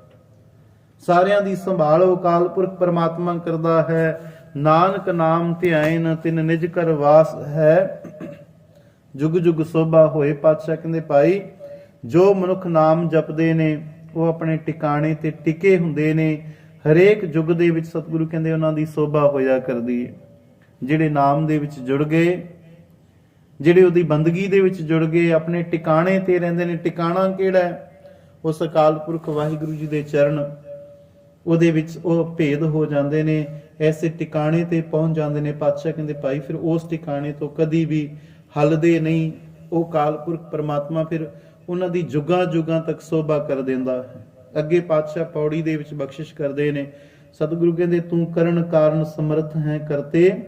ਸਾਰਿਆਂ ਦੀ ਸੰਭਾਲ ਅਕਾਲ ਪੁਰਖ ਪ੍ਰਮਾਤਮਾ ਕਰਦਾ ਹੈ। ਨਾਨਕ ਨਾਮ ਧਿਆਇਨ, ਤਿਨ ਨਿਜ ਕਰ ਵਾਸ ਹੈ। ਜੁਗ ਜੁਗ ਸੋਭਾ ਹੋਏ ਪਾਤਸ਼ਾਹ ਕਹਿੰਦੇ, ਭਾਈ, ਜੋ ਮਨੁੱਖ ਨਾਮ ਜਪਦੇ ਨੇ, ਉਹ ਆਪਣੇ ਟਿਕਾਣੇ ਤੇ ਟਿਕੇ ਹੁੰਦੇ ਨੇ। ਹਰੇਕ ਯੁੱਗ ਦੇ ਵਿੱਚ ਸਤਿਗੁਰੂ ਕਹਿੰਦੇ, ਉਹਨਾਂ ਦੀ ਸੋਭਾ ਹੋਇਆ ਕਰਦੀ ਹੈ। ਜਿਹੜੇ ਨਾਮ ਦੇ ਵਿੱਚ ਜੁੜ ਗਏ ਜਿਹੜੇ ਉਹਦੀ ਬੰਦਗੀ ਦੇ ਵਿੱਚ ਜੁੜ ਗਏ, ਆਪਣੇ ਟਿਕਾਣੇ ਤੇ ਰਹਿੰਦੇ ਨੇ। ਟਿਕਾਣਾ ਕਿਹੜਾ ਹੈ? ਉਸ ਅਕਾਲ ਪੁਰਖ ਵਾਹਿਗੁਰੂ ਜੀ ਦੇ ਚਰਨ। ਉਹਦੇ ਵਿੱਚ ਉਹ ਭੇਦ ਹੋ ਜਾਂਦੇ ਨੇ, ਐਸੇ ਟਿਕਾਣੇ ਤੇ ਪਹੁੰਚ ਜਾਂਦੇ ਨੇ। ਪਾਤਸ਼ਾਹ ਕਹਿੰਦੇ, ਭਾਈ, ਫਿਰ ਉਸ ਟਿਕਾਣੇ ਤੋਂ ਕਦੀ ਵੀ ਹਲਦੇ ਨਹੀਂ। ਉਹ ਕਾਲਪੁਰਖ ਪਰਮਾਤਮਾ ਫਿਰ ਉਹਨਾਂ ਦੀ ਜੁਗਾਂ ਜੁਗਾਂ ਤੱਕ ਸੋਭਾ ਕਰ ਦਿੰਦਾ ਹੈ। ਅੱਗੇ ਪਾਤਸ਼ਾਹ ਪੌੜੀ ਦੇ ਵਿੱਚ ਬਖਸ਼ਿਸ਼ ਕਰਦੇ ਨੇ। ਸਤਿਗੁਰੂ ਕਹਿੰਦੇ, ਤੂੰ ਕਰਨ ਕਾਰਨ ਸਮਰਥ ਹੈ ਕਰਤੇ।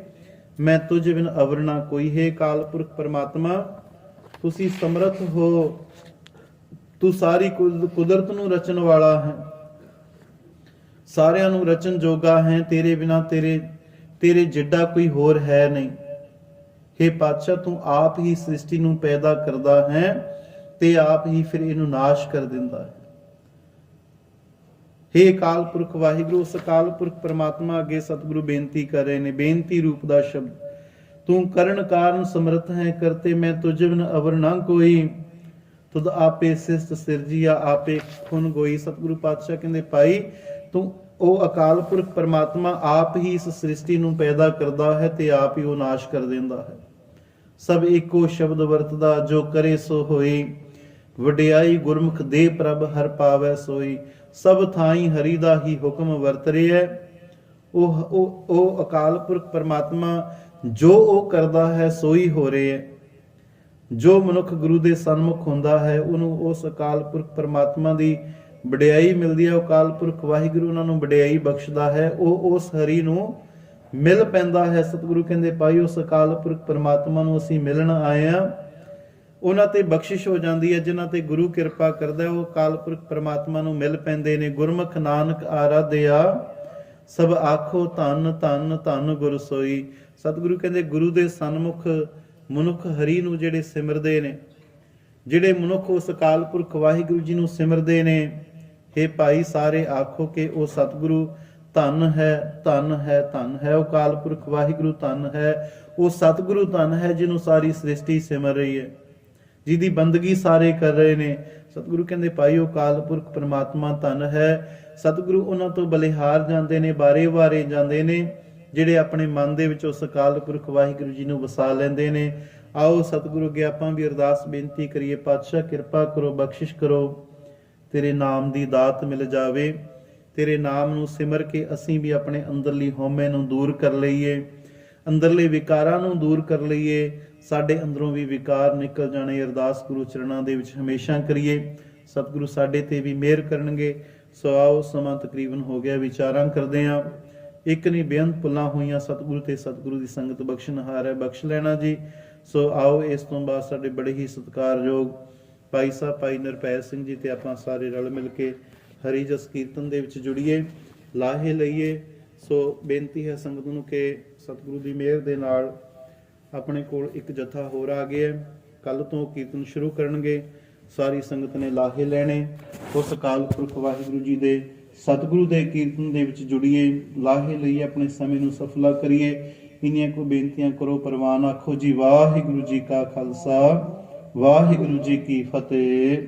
ਮੈਂ ਤੁਝ ਬਿਨ ਅਵਰ ਨਾ ਕੋਈ। ਹੈ ਕਾਲਪੁਰਖ ਪਰਮਾਤਮਾ, ਤੁਸੀਂ ਸਮਰਥ ਹੋ। ਤੂੰ ਸਾਰੀ ਕੁਦ- ਕੁਦਰਤ ਨੂੰ ਰਚਣ ਵਾਲਾ ਹੈ। ਸਾਰਿਆਂ ਨੂੰ ਰਚਨ ਜੋਗਾ ਹੈ। ਤੇਰੇ ਬਿਨਾ ਤੇਰੇ ਤੇਰੇ ਜਿੱਡਾ ਕੋਈ ਹੋਰ ਹੈ ਨਹੀਂ। हे ਪਾਤਸ਼ਾਹ, ਤੂੰ ਆਪ ਹੀ ਸ੍ਰਿਸ਼ਟੀ ਨੂੰ ਪੈਦਾ ਕਰਦਾ ਹੈ ਤੇ ਆਪ ਹੀ ਫਿਰ ਇਹਨੂੰ ਨਾਸ਼ ਕਰ ਦਿੰਦਾ ਹੈ। हे ਅਕਾਲ ਪੁਰਖ ਵਾਹਿਗੁਰੂ ਉਸ ਅਕਾਲ ਪੁਰਖ ਪਰਮਾਤਮਾ, ਅੱਗੇ ਸਤਿਗੁਰੂ ਬੇਨਤੀ ਕਰ ਰਹੇ ਨੇ। ਬੇਨਤੀ ਰੂਪ ਦਾ ਸ਼ਬਦ। ਤੂੰ ਕਰਨ ਕਾਰਨ ਸਮਰਥ ਹੈ ਕਰਤੇ ਮੈਂ ਤੁਝ ਬਿਨ ਅਵਰ ਨਾ ਕੋਈ। ਤੁਧ ਆਪੇ ਸਿਸਟ ਸਿਰਜੀਆ ਆਪੇ ਖੁਨ ਗੋਈ। ਸਤਿਗੁਰੂ ਪਾਤਸ਼ਾਹ ਕਹਿੰਦੇ, ਭਾਈ, ਤੂੰ ਉਹ ਅਕਾਲ ਪੁਰਖ ਪਰਮਾਤਮਾ ਆਪ ਹੀ ਇਸ ਸ੍ਰਿਸ਼ਟੀ ਨੂੰ ਪੈਦਾ ਕਰਦਾ ਹੈ ਤੇ ਆਪ ਹੀ ਉਹ ਨਾਸ਼ ਕਰ ਦਿੰਦਾ ਹੈ। ਸਭ ਇੱਕੋ ਸ਼ਬਦ ਵਰਤਦਾ, ਜੋ ਕਰੇ ਸੋ ਹੋਈ। ਵਡਿਆਈ ਗੁਰਮੁਖ ਦੇ ਪ੍ਰਭ, ਹਰ ਪਾਵੈ ਸੋਈ। ਸਭ ਥਾਈ ਹਰੀ ਦਾ ਹੀ ਹੁਕਮ ਵਰਤ ਰਿਹਾ ਉਹ ਉਹ ਉਹ ਅਕਾਲ ਪੁਰਖ ਪਰਮਾਤਮਾ ਜੋ ਉਹ ਕਰਦਾ ਹੈ, ਸੋਈ ਹੋ ਰਿਹਾ ਹੈ। ਜੋ ਮਨੁੱਖ ਗੁਰੂ ਦੇ ਸਨਮੁਖ ਹੁੰਦਾ ਹੈ, ਉਹਨੂੰ ਉਸ ਅਕਾਲ ਪੁਰਖ ਪਰਮਾਤਮਾ ਦੀ ਵਡਿਆਈ ਮਿਲਦੀ ਹੈ। ਅਕਾਲ ਪੁਰਖ ਵਾਹਿਗੁਰੂ ਉਹਨਾਂ ਨੂੰ ਵਡਿਆਈ ਬਖਸ਼ਦਾ ਹੈ। ਉਹ ਉਸ ਹਰੀ ਨੂੰ ਮਿਲ ਪੈਂਦਾ ਹੈ। ਸਤਿਗੁਰੂ ਕਹਿੰਦੇ, ਭਾਈ, ਉਸ ਅਕਾਲ ਪੁਰਖ ਪਰਮਾਤਮਾ ਨੂੰ ਅਸੀਂ ਮਿਲਣ ਆਏ ਆ ਉਹਨਾਂ ਤੇ ਬਖਸ਼ਿਸ਼ ਹੋ ਜਾਂਦੀ ਹੈ, ਜਿਨ੍ਹਾਂ ਤੇ ਗੁਰੂ ਕਿਰਪਾ ਕਰਦਾ ਉਹ ਅਕਾਲ ਪੁਰਖ ਪਰਮਾਤਮਾ ਨੂੰ ਮਿਲ ਪੈਂਦੇ ਨੇ। ਗੁਰਮੁਖ ਨਾਨਕ ਆਰਾਧਿਆ, ਸਭ ਆਖੋ ਧੰਨ ਧੰਨ ਧੰਨ ਗੁਰ ਸੋਈ। ਸਤਿਗੁਰੂ ਕਹਿੰਦੇ, ਗੁਰੂ ਦੇ ਸਨਮੁਖ ਮਨੁੱਖ ਹਰੀ ਨੂੰ ਜਿਹੜੇ ਸਿਮਰਦੇ ਨੇ, ਜਿਹੜੇ ਮਨੁੱਖ ਉਸ ਅਕਾਲ ਪੁਰਖ ਵਾਹਿਗੁਰੂ ਜੀ ਨੂੰ ਸਿਮਰਦੇ ਨੇ ਇਹ ਭਾਈ ਸਾਰੇ ਆਖੋ ਕਿ ਉਹ ਸਤਿਗੁਰੂ ਧਨ ਹੈ ਧਨ ਹੈ ਧਨ ਹੈ। ਉਹ ਕਾਲ ਪੁਰਖ ਵਾਹਿਗੁਰੂ ਧੰਨ ਹੈ, ਉਹ ਸਤਿਗੁਰੂ ਧੰਨ ਹੈ, ਜਿਹਨੂੰ ਸਾਰੀ ਸ੍ਰਿਸ਼ਟੀ ਸਿਮਰ ਰਹੀ ਹੈ। ਜਿਹਦੀ ਬੰਦਗੀ ਸਾਰੇ ਕਰ ਰਹੇ ਨੇ। ਸਤਿਗੁਰੂ ਕਹਿੰਦੇ ਭਾਈ ਉਹ ਅਕਾਲ ਪੁਰਖ ਪਰਮਾਤਮਾ ਧਨ ਹੈ। ਸਤਿਗੁਰੂ ਉਹਨਾਂ ਤੋਂ ਬਲਿਹਾਰ ਜਾਂਦੇ ਨੇ ਬਾਰੇ-ਬਾਰੇ ਜਾਂਦੇ ਨੇ, ਜਿਹੜੇ ਆਪਣੇ ਮਨ ਦੇ ਵਿੱਚ ਉਸ ਅਕਾਲ ਪੁਰਖ ਵਾਹਿਗੁਰੂ ਜੀ ਨੂੰ ਵਸਾ ਲੈਂਦੇ ਨੇ। ਆਓ ਸਤਿਗੁਰੂ ਅੱਗੇ ਆਪਾਂ ਵੀ ਅਰਦਾਸ ਬੇਨਤੀ ਕਰੀਏ, ਪਾਤਸ਼ਾਹ, ਕਿਰਪਾ ਕਰੋ, ਬਖਸ਼ਿਸ਼ ਕਰੋ। ਤੇਰੇ ਨਾਮ ਦੀ ਦਾਤ ਮਿਲ ਜਾਵੇ। ਤੇਰੇ ਨਾਮ ਨੂੰ ਸਿਮਰ ਕੇ ਅਸੀਂ ਵੀ ਆਪਣੇ ਅੰਦਰਲੀ ਹਉਮੈ ਨੂੰ ਦੂਰ ਕਰ ਲਈਏ। ਅੰਦਰਲੇ ਵਿਕਾਰਾਂ ਨੂੰ ਦੂਰ ਕਰ ਲਈਏ। ਸਾਡੇ ਅੰਦਰੋਂ ਵੀ ਵਿਕਾਰ ਨਿਕਲ ਜਾਣੇ, ਅਰਦਾਸ ਗੁਰੂ ਚਰਨਾਂ ਦੇ ਵਿੱਚ ਹਮੇਸ਼ਾ ਕਰੀਏ। ਸਤਿਗੁਰੂ ਸਾਡੇ ਤੇ ਵੀ ਮਿਹਰ ਕਰਨਗੇ। ਸੋ ਆਓ, ਸਮਾਂ ਤਕਰੀਬਨ ਹੋ ਗਿਆ, ਵਿਚਾਰਾਂ ਕਰਦੇ ਆਂ ਇੱਕ ਨਹੀਂ, ਬੇਅੰਤ ਪੁੱਲਾਂ ਹੋਈਆਂ, ਸਤਿਗੁਰੂ ਤੇ ਸਤਿਗੁਰੂ ਦੀ ਸੰਗਤ ਬਖਸ਼ਣਹਾਰ ਹੈ, ਬਖਸ਼ ਲੈਣਾ ਜੀ। ਸੋ ਆਓ, ਇਸ ਤੋਂ ਬਾਅਦ ਸਾਡੇ ਬੜੇ ਹੀ ਸਤਿਕਾਰਯੋਗ ਭਾਈ ਸਾਹਿਬ, ਭਾਈ ਨਿਰਪੈ ਸਿੰਘ ਜੀ ਤੇ ਆਪਾਂ ਸਾਰੇ ਰਲ ਮਿਲ ਕੇ ਹਰੀ ਜਸ ਕੀਰਤਨ ਦੇ ਵਿੱਚ ਜੁੜੀਏ, ਲਾਹੇ ਲਈਏ। ਸੋ ਬੇਨਤੀ ਹੈ ਸੰਗਤ ਨੂੰ ਕਿ ਸਤਿਗੁਰੂ ਦੀ ਮਿਹਰ ਦੇ ਨਾਲ ਆਪਣੇ ਕੋਲ ਇੱਕ ਜਥਾ ਹੋਰ ਆ ਗਿਆ ਕੱਲ ਤੋਂ ਕੀਰਤਨ ਸ਼ੁਰੂ ਕਰਨਗੇ। ਸਾਰੀ ਸੰਗਤ ਨੇ ਲਾਹੇ ਲੈਣੇ। ਉਸ ਅਕਾਲ ਪੁਰਖ ਵਾਹਿਗੁਰੂ ਜੀ ਦੇ ਸਤਿਗੁਰੂ ਦੇ ਕੀਰਤਨ ਦੇ ਵਿੱਚ ਜੁੜੀਏ। ਲਾਹੇ ਲਈ ਆਪਣੇ ਸਮੇਂ ਨੂੰ ਸਫਲਾ ਕਰੀਏ। ਇਨੀਆਂ ਕੋ ਬੇਨਤੀਆਂ ਕਰੋ, ਪ੍ਰਵਾਨ ਆਖੋ ਜੀ, ਵਾਹਿਗੁਰੂ ਜੀ ਕਾ ਖਾਲਸਾ, ਵਾਹਿਗੁਰੂ ਜੀ ਕੀ ਫਤਿਹ।